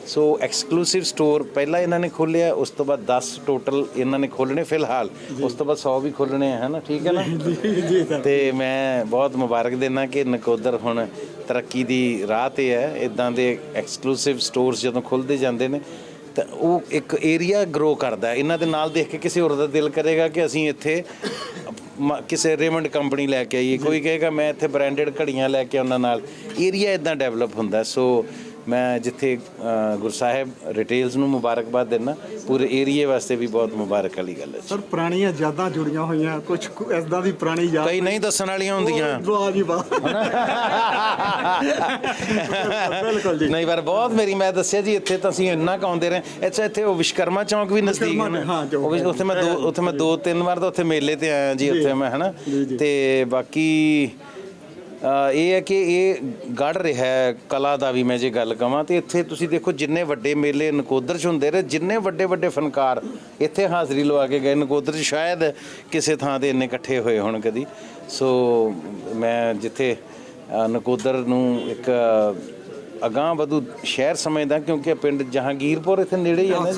ਸੋ ਐਕਸਕਲੂਸਿਵ ਸਟੋਰ ਪਹਿਲਾਂ ਇਹਨਾਂ ਨੇ ਖੋਲ੍ਹਿਆ ਉਸ ਤੋਂ ਬਾਅਦ 10 ਟੋਟਲ ਇਹਨਾਂ ਨੇ ਖੋਲ੍ਹਣੇ ਫਿਲਹਾਲ। ਉਸ ਤੋਂ ਬਾਅਦ 100 ਵੀ ਖੋਲ੍ਹਣੇ ਹੈ ਨਾ ਠੀਕ ਹੈ ਨਾ? ਤੇ ਮੈਂ ਬਹੁਤ ਮੁਬਾਰਕ ਦੇਣਾ ਕਿ ਨਕੋਦਰ ਹੁਣ ਤਰੱਕੀ ਦੀ ਰਾਹ ਤੇ ਹੈ। ਇਦਾਂ ਦੇ ਐਕਸਕਲੂਸਿਵ ਸਟੋਰਸ ਜਦੋਂ ਖੁੱਲਦੇ ਜਾਂਦੇ ਨੇ ਤਾਂ ਉਹ ਇੱਕ ਏਰੀਆ ਗਰੋ ਕਰਦਾ। ਇਹਨਾਂ ਦੇ ਨਾਲ ਦੇਖ ਕੇ ਕਿਸੇ ਹੋਰ ਦਾ ਦਿਲ ਕਰੇਗਾ ਕਿ ਅਸੀਂ ਇੱਥੇ ਕਿਸੇ ਰੇਮੰਡ ਕੰਪਨੀ ਲੈ ਕੇ ਆਈਏ। ਕੋਈ ਕਹੇਗਾ ਮੈਂ ਇੱਥੇ ਬ੍ਰਾਂਡਡ ਘੜੀਆਂ ਲੈ ਕੇ ਆਉਣਾ ਨਾਲ। ਏਰੀਆ ਇਦਾਂ ਡਿਵੈਲਪ ਹੁੰਦਾ ਸੋ ਮੈਂ ਜਿੱਥੇ ਗੁਰਸਾਹਿਬ ਰਿਟੇਲਸ ਨੂੰ ਮੁਬਾਰਕਬਾਦ ਦੇਣਾ ਪੂਰੇ ਏਰੀਏ ਵਾਸਤੇ ਵੀ ਬਹੁਤ ਮੁਬਾਰਕ ਵਾਲੀ ਗੱਲ ਹੈ ਸਰ ਪੁਰਾਣੀਆਂ ਯਾਦਾਂ ਜੁੜੀਆਂ ਹੋਈਆਂ ਕੁਝ ਐਸਦਾ ਦੀ ਪੁਰਾਣੀ ਯਾਦ ਕਈ ਨਹੀਂ ਦੱਸਣ ਵਾਲੀਆਂ ਹੁੰਦੀਆਂ। ਵਾਹ ਜੀ ਵਾਹ। ਬਿਲਕੁਲ ਜੀ। ਨਹੀਂ ਪਰ ਬਹੁਤ ਮੇਰੀ ਮੈਂ ਦੱਸਿਆ ਜੀ ਇੱਥੇ ਤਾਂ ਅਸੀਂ ਇੰਨਾ ਕੁ ਆਉਂਦੇ ਰਹੇ। ਅੱਛਾ ਇੱਥੇ ਉਹ ਵਿਸ਼ਕਰਮਾ ਚੌਂਕ ਵੀ ਨਜ਼ਦੀਕ ਹੈ ਨਾ? ਹਾਂ, ਜੋ ਉਹ ਵੀ- ਉੱਥੇ ਮੈਂ ਦੋ ਉੱਥੇ ਮੈਂ ਦੋ ਤਿੰਨ ਵਾਰ ਤਾਂ ਉੱਥੇ ਮੇਲੇ ਤੇ ਆਇਆ ਜੀ ਉੱਥੇ ਮੈਂ ਹਨਾ ਤੇ ਬਾਕੀ ਇਹ ਹੈ ਕਿ ਇਹ ਗੜ ਰਿਹਾ ਹੈ ਕਲਾ ਦਾ ਵੀ ਮੈਂ ਜੇ ਗੱਲ ਕਵਾਂ, ਤੇ ਇੱਥੇ ਤੁਸੀਂ ਦੇਖੋ ਜਿੰਨੇ ਵੱਡੇ ਮੇਲੇ ਨਕੋਦਰ 'ਚ ਹੁੰਦੇ ਰਹੇ, ਜਿੰਨੇ ਵੱਡੇ ਵੱਡੇ ਫਨਕਾਰ ਇੱਥੇ ਹਾਜ਼ਰੀ ਲਵਾ ਕੇ ਗਏ ਨਕੋਦਰ 'ਚ, ਸ਼ਾਇਦ ਕਿਸੇ ਥਾਂ ਤੇ ਇੰਨੇ ਇਕੱਠੇ ਹੋਏ ਹੋਣ ਕਦੀ। ਸੋ ਮੈਂ ਜਿੱਥੇ ਨਕੋਦਰ ਨੂੰ ਇੱਕ ਅਗਾਂਹ ਵਧੂ ਸ਼ਹਿਰ ਸਮਝਦਾ ਕਿਉਂਕਿ ਪਿੰਡ ਜਹਾਂਗੀਰਪੁਰ ਇੱਥੇ ਨੇੜੇ ਹੀ ਹੈ ਨਾ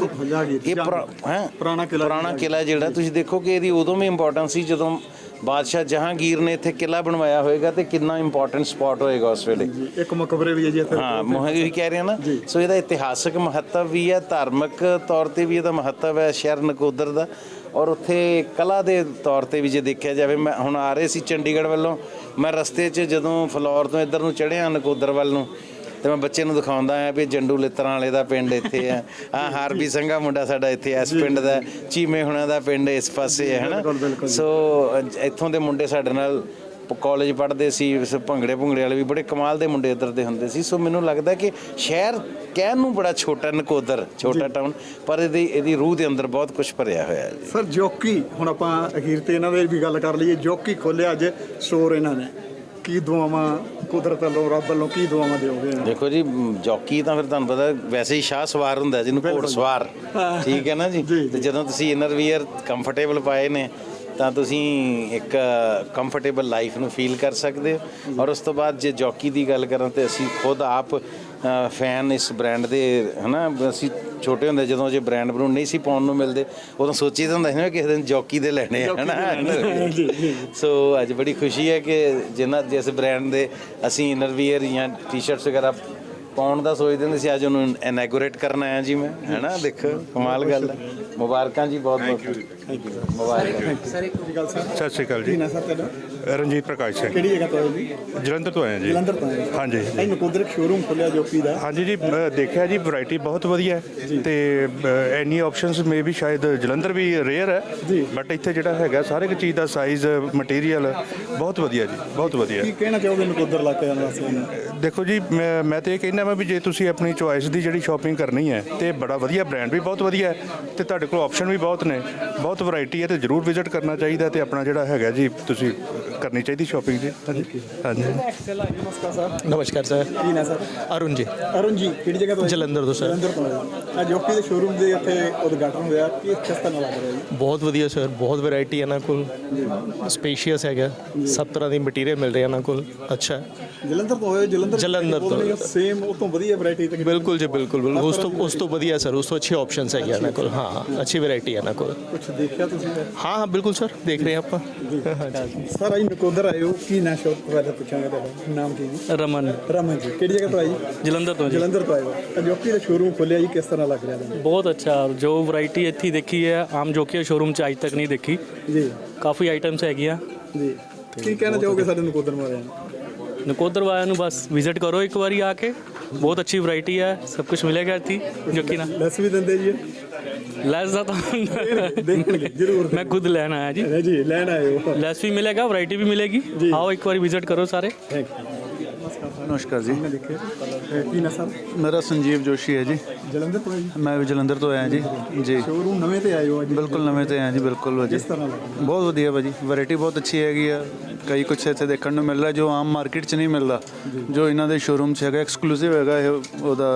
ਜੀ। ਇਹ ਪੁਰਾ- ਹੈਂ? ਪੁਰਾਣਾ ਕਿਲ੍ਹਾ ਪੁਰਾਣਾ ਕਿਲਾ ਜਿਹੜਾ ਤੁਸੀਂ ਦੇਖੋ ਕਿ ਇਹਦੀ ਉਦੋਂ ਵੀ ਇੰਪੋਰਟੈਂਸ ਸੀ ਜਦੋਂ ਬਾਦਸ਼ਾਹ ਜਹਾਂਗੀਰ ਨੇ ਇੱਥੇ ਕਿਲਾ ਬਣਵਾਇਆ ਹੋਵੇਗਾ ਤੇ ਕਿੰਨਾ ਇੰਪੋਰਟੈਂਟ ਸਪੌਟ ਹੋਏਗਾ ਉਸ ਵੇਲੇ। ਇੱਕ ਮਕਬਰੇ ਵੀ ਹੈ ਜੀ ਇੱਥੇ। ਹਾਂ ਮੈਂ ਉਹੀ ਕਹਿ ਰਿਹਾ ਨਾ। ਸੋ ਇਹਦਾ ਇਤਿਹਾਸਕ ਮਹੱਤਵ ਵੀ ਹੈ ਧਾਰਮਿਕ ਤੌਰ ਤੇ ਵੀ ਇਹਦਾ ਮਹੱਤਵ ਹੈ ਸ਼ਹਿਰ ਨਕੋਦਰ ਦਾ। ਔਰ ਉੱਥੇ ਕਲਾ ਦੇ ਤੌਰ ਤੇ ਵੀ ਜੇ ਦੇਖਿਆ ਜਾਵੇ ਮੈਂ ਹੁਣ ਆ ਰਹੇ ਸੀ ਚੰਡੀਗੜ੍ਹ ਵੱਲੋਂ। ਮੈਂ ਰਸਤੇ 'ਚ ਜਦੋਂ ਫਲੋਰ ਤੋਂ ਇੱਧਰ ਨੂੰ ਚੜ੍ਹਿਆ ਨਕੋਦਰ ਵੱਲ ਨੂੰ ਤੇ ਮੈਂ ਬੱਚੇ ਨੂੰ ਦਿਖਾਉਂਦਾ ਆ ਵੀ ਜੰਡੂ ਲਿੱਤਰਾਂ ਵਾਲੇ ਦਾ ਪਿੰਡ ਇੱਥੇ ਆ। ਆ ਹਾਰਬੀ ਸੰਘਾ ਮੁੰਡਾ ਸਾਡਾ ਇੱਥੇ ਇਸ ਪਿੰਡ ਦਾ ਚੀਮੇ ਹੁਣਾਂ ਦਾ ਪਿੰਡ ਇਸ ਪਾਸੇ ਹੈ ਹਨਾ? ਸੋ ਇੱਥੋਂ ਦੇ ਮੁੰਡੇ ਸਾਡੇ ਨਾਲ ਕਾਲਜ ਪੜ੍ਹਦੇ ਸੀ ਭੰਗੜੇ ਭੁੰਗੜੇ ਵਾਲੇ ਵੀ ਬੜੇ ਕਮਾਲ ਦੇ ਮੁੰਡੇ ਇੱਧਰ ਦੇ ਹੁੰਦੇ ਸੀ। ਸੋ ਮੈਨੂੰ ਲੱਗਦਾ ਕਿ ਸ਼ਹਿਰ ਕਹਿਣ ਨੂੰ ਬੜਾ ਛੋਟਾ ਨਕੋਦਰ ਛੋਟਾ ਟਾਊਨ ਪਰ ਇਹਦੀ ਇਹਦੀ ਰੂਹ ਦੇ ਅੰਦਰ ਬਹੁਤ ਕੁਝ ਭਰਿਆ ਹੋਇਆ ਹੈ ਸਰ ਜੋਕੀ ਹੁਣ ਆਪਾਂ ਅਖੀਰ ਤੇ ਇਹਨਾਂ ਦੇ ਵੀ ਗੱਲ ਕਰ ਲਈਏ ਜੋਕੀ ਖੋਲਿਆ ਅੱਜ ਸਟੋਰ ਇਹਨਾਂ ਨੇ। ਕੀ ਦੁਆਵਾਂ ਕੁਦਰਤ ਵੱਲੋਂ ਰੱਬ ਵੱਲੋਂ ਕੀ ਦੁਆਵਾਂ ਦਿਓਗੇ? ਦੇਖੋ ਜੀ ਜੌਕੀ ਤਾਂ ਫਿਰ ਤੁਹਾਨੂੰ ਪਤਾ ਵੈਸੇ ਹੀ ਸ਼ਾਹ ਸਵਾਰ ਹੁੰਦਾ ਜਿਹਨੂੰ ਘੋੜ ਸਵਾਰ। ਠੀਕ ਹੈ ਨਾ ਜੀ? ਤੇ ਜਦੋਂ ਤੁਸੀਂ ਇਨਰ ਵੀਅਰ ਕੰਫਰਟੇਬਲ ਪਾਏ ਨੇ ਤਾਂ ਤੁਸੀਂ ਇੱਕ ਕੰਫਰਟੇਬਲ ਲਾਈਫ ਨੂੰ ਫੀਲ ਕਰ ਸਕਦੇ ਹੋ। ਔਰ ਉਸ ਤੋਂ ਬਾਅਦ ਜੇ ਜੌਕੀ ਦੀ ਗੱਲ ਕਰਾਂ ਤੇ ਅਸੀਂ ਖੁਦ ਆਪ ਫੈਨ ਇਸ ਬ੍ਰਾਂਡ ਦੇ ਹਨਾ? ਅਸੀਂ ਛੋਟੇ ਹੁੰਦੇ ਜਦੋਂ ਜੇ ਬ੍ਰਾਂਡ ਬਰੂ ਨਹੀਂ ਸੀ ਪਾਉਣ ਨੂੰ ਮਿਲਦੇ ਉਦੋਂ ਸੋਚੀਦਾ ਹੁੰਦਾ ਸੀ ਨਾ ਕਿਸੇ ਦਿਨ ਜੌਕੀ ਦੇ ਲੈਣੇ ਆ ਹਨਾ? ਸੋ ਅੱਜ ਬੜੀ ਖੁਸ਼ੀ ਹੈ ਕਿ ਜਿਨ੍ਹਾਂ ਜਿਸ ਬ੍ਰਾਂਡ ਦੇ ਅਸੀਂ ਇਨਰ ਵੀਅਰ ਜਾਂ ਟੀ-ਸ਼ਰਟਸ ਵਗੈਰਾ ਪਾਉਣ ਦਾ ਸੋਚਦੇ ਹੁੰਦੇ ਸੀ ਅੱਜ ਉਹਨੂੰ ਇਨੈਗੋਰੇਟ ਕਰਨ ਆਇਆ ਜੀ ਮੈਂ ਹੈਨਾ? ਦੇਖੋ ਕਮਾਲ ਗੱਲ ਹੈ। ਮੁਬਾਰਕਾਂ ਜੀ ਬਹੁਤ ਬਹੁਤ। ਮੁਬਾਰਕਾਂ। ਸਤਿ ਸ਼੍ਰੀ ਅਕਾਲ ਜੀ। ਨਾ ਸਰ ਤੁਹਾਡਾ? ਰਣਜੀਤ ਪ੍ਰਕਾਸ਼ ਸਿੰਘ। ਕਿਹੜੀ ਜਗ੍ਹਾ ਤੋਂ ਆਏ ਜੀ? ਜਲੰਧਰ ਤੋਂ ਆਏ ਹਾਂ ਜੀ। ਜਲੰਧਰ ਤੋਂ ਆਏ ਹਾਂਜੀ। ਇਹ ਨਕੋਦਰ ਇੱਕ ਸ਼ੋਰੂਮ ਖੋਲਿਆ ਜੋਕੀ ਦਾ। ਹਾਂਜੀ ਜੀ ਮੈਂ ਦੇਖਿਆ ਜੀ ਵੈਰਾਈਟੀ ਬਹੁਤ ਵਧੀਆ ਹੈ। ਤੇ ਇੰਨੀ ਆਪਸ਼ਨਸ ਮੇ ਵੀ ਸ਼ਾਇਦ ਜਲੰਧਰ ਵੀ ਰੇਅਰ ਹੈ। ਬਟ ਇੱਥੇ ਜਿਹੜਾ ਹੈਗਾ ਸਾਰੇ ਇੱਕ ਚੀਜ਼ ਦਾ ਸਾਈਜ਼ ਮਟੀਰੀਅਲ ਬਹੁਤ ਵਧੀਆ ਜੀ ਬਹੁਤ ਵਧੀਆ। ਕੀ ਕਹਿਣਾ ਚਾਹੋਗੇ ਨਕੋਦਰ ਇਲਾਕੇ ਦੇ ਵਾਸੀਆਂ ਨੂੰ ਦੇਖੋ ਜੀ ਮੈਂ ਮੈਂ ਤੇ ਇਹ ਕਹਿੰਦਾ ਮੈਂ ਵੀ ਜੇ ਤੁਸੀਂ ਆਪਣੀ ਚੁਆਇਸ ਦੀ ਜਿਹੜੀ ਸ਼ਾਪਿੰਗ ਕਰਨੀ ਹੈ ਤੇ ਬੜਾ ਵਧੀਆ ਬ੍ਰਾਂਡ ਵੀ ਬਹੁਤ ਵਧੀਆ ਹੈ ਤੇ ਤੁਹਾਡੇ ਕੋਲ ਆਪਸ਼ਨ ਵੀ ਬਹੁਤ ਨੇ, ਬਹੁਤ ਵੈਰਾਈਟੀ ਹੈ ਤੇ ਜਰੂਰ ਵਿਜ਼ਿਟ ਕਰਨਾ ਚਾਹੀਦਾ ਤੇ ਆਪਣਾ ਜਿਹੜਾ ਹੈਗਾ ਜੀ ਤੁਸੀਂ ਕਰਨੀ ਚਾਹੀਦੀ ਸ਼ਾਪਿੰਗ ਜੀ? ਹਾਂਜੀ। ਹਾਂਜੀ ਨਮਸਕਾਰ ਸਰ। ਨਮਸਕਾਰ ਸਰ ਕੀ ਨਾ ਸਰ? ਅਰੁਣ ਜੀ। ਅਰੁਣ ਜੀ ਕਿਹੜੀ ਜਗ੍ਹਾ ਤੋਂ? ਜਲੰਧਰ ਤੋਂ ਸਰ। ਜਲੰਧਰ ਤੋਂ। ਅੱਜ ਜੋਕੀ ਦੇ ਸ਼ੋਰੂਮ ਦੇ ਉੱਥੇ ਉਦਘਾਟਨ ਹੋਇਆ। ਕੀ ਕਿਸ ਤਰ੍ਹਾਂ ਲੱਗ ਰਿਹਾ ਜੀ? ਬਹੁਤ ਵਧੀਆ ਸਰ ਬਹੁਤ ਵੈਰਾਈਟੀ ਇਹਨਾਂ ਕੋਲ। ਸਪੇਸ਼ੀਅਸ ਹੈਗਾ। ਸਭ ਤਰ੍ਹਾਂ ਦੀ ਮਟੀਰੀਅਲ ਮਿਲ ਰਹੀ ਹੈ ਇਹਨਾਂ ਕੋਲ। ਅੱਛਾ। ਹੈ। ਜਲੰਧਰ ਤੋਂ ਹੋਏ ਜਲੰਧਰ ਜਲੰਧਰ ਤੋਂ। ਸੇਮ ਉਹ ਤੋਂ ਵਧੀਆ ਵੈਰਾਈਟੀ ਤੇ ਬਿਲਕੁਲ ਜੀ ਬਿਲਕੁਲ ਬਿਲਕੁਲ। ਉਸ ਤੋਂ ਉਸ ਤੋਂ ਵਧੀਆ ਸਰ ਉਸ ਤੋਂ ਅੱਛੀ ਆਪਸ਼ਨਸ ਹੈਗੀਆਂ ਇਹਨਾਂ ਕੋਲ। ਹਾਂ ਅੱਛੀ ਵੈਰਾਈਟੀ ਹੈ ਇਹਨਾਂ ਕੋਲ। ਕੁਝ ਦੇਖਿਆ ਤੁਸੀਂ? ਹਾਂ ਹਾਂ ਬਿਲਕੁਲ ਸਰ ਦੇਖ ਰਹੇ ਹਾਂ ਆਪਾਂ। ਸਰ ਅੱਜ ਨਕੋਦਰ ਆਏ ਹੋ ਕੀ ਨਾ ਸ਼ੌਪ ਬਾਰੇ ਪੁੱਛਾਂਗੇ ਤੁਹਾਡਾ? ਨਾਮ ਕੀ ਜੀ? ਰਮਨ। ਰਮਨ ਜੀ ਕਿਹੜੀ ਜਗ੍ਹਾ ਤੋਂ ਆਏ ਜੀ? ਜਲੰਧਰ ਤੋਂ ਜੀ। ਜਲੰਧਰ ਤੋਂ ਆਏ ਹੋ। ਅਜੋਕੀ ਦਾ ਸ਼ੋਰੂਮ ਖੋਲਿਆ ਜੀ ਕਿਸ ਤਰ੍ਹਾਂ ਲੱਗ ਰਿਹਾ ਤੁਹਾਨੂੰ? ਬਹੁਤ ਅੱਛਾ ਜੋ ਵੈਰਾਈਟੀ ਇੱਥੇ ਦੇਖੀ ਹੈ ਆਮ ਜੋਕੀ ਸ਼ੋਰੂਮ 'ਚ ਅੱਜ ਤੱਕ ਨਹੀਂ ਦੇਖੀ। ਜੀ। ਕਾਫੀ ਆਈਟਮਸ ਹੈਗੀਆਂ। ਜੀ। ਕੀ ਕਹਿਣਾ ਚਾਹੋਗੇ ਸਾਡੇ ਨਕੋਦਰ ਵਾਲਿਆਂ ਨੂੰ? ਨਕੋਦਰ ਵਾਲਿਆਂ ਨੂੰ ਬਸ ਵਿਜ਼ਿਟ ਕਰੋ ਇੱਕ ਵਾਰੀ ਆ ਕੇ। ਬਹੁਤ ਅੱਛੀ ਵੈਰਾਈਟੀ ਹੈ ਸਭ ਕੁਝ ਮਿਲੇਗਾ ਇੱਥੇ। ਜੋਕੀ ਨਾ ਲੈਸ ਵੀ ਦਿੰਦੇ ਜੀ ਲੈਸ ਦਾ ਤਾਂ ਜ਼ਰੂਰ। ਮੈਂ ਖੁਦ ਲੈਣ ਆਇਆ ਜੀ। ਜੀ ਲੈਣ ਆਏ ਹੋ। ਲੈਸ ਵੀ ਮਿਲੇਗਾ ਵੈਰਾਈਟੀ ਵੀ ਮਿਲੇਗੀ। ਆਓ ਇੱਕ ਵਾਰੀ ਵਿਜ਼ਿਟ ਕਰੋ ਸਾਰੇ। ਥੈਂਕ ਨਮਸਕਾਰ ਜੀ। ਦੇਖਿਆ ਕੀ ਮੇਰਾ ਸੰਜੀਵ ਜੋਸ਼ੀ ਹੈ ਜੀ। ਜਲੰਧਰ ਤੋਂ ਆਏ ਜੀ? ਮੈਂ ਵੀ ਜਲੰਧਰ ਤੋਂ ਆਇਆ ਜੀ। ਜੀ। ਸ਼ੋਰੂਮ ਨਵੇਂ ਤੇ ਆਏ ਹੋ ਅੱਜ? ਬਿਲਕੁਲ ਨਵੇਂ ਤੇ ਆਇਆ ਜੀ ਬਿਲਕੁਲ ਭਾਜੀ। ਕਿਸ ਤਰ੍ਹਾਂ ਲੱਗਾ ਬਹੁਤ ਵਧੀਆ ਭਾਜੀ। ਵੈਰਾਈਟੀ ਬਹੁਤ ਅੱਛੀ ਹੈਗੀ ਆ। ਕਈ ਕੁਛ ਇੱਥੇ ਦੇਖਣ ਨੂੰ ਮਿਲ ਰਿਹਾ ਜੋ ਆਮ ਮਾਰਕੀਟ 'ਚ ਨਹੀਂ ਮਿਲਦਾ। ਜੋ। ਇਹਨਾਂ ਦੇ ਸ਼ੋਰੂਮ 'ਚ ਹੈਗਾ ਐਕਸਕਲੂਸਿਵ ਹੈਗਾ ਇਹ ਉਹਦਾ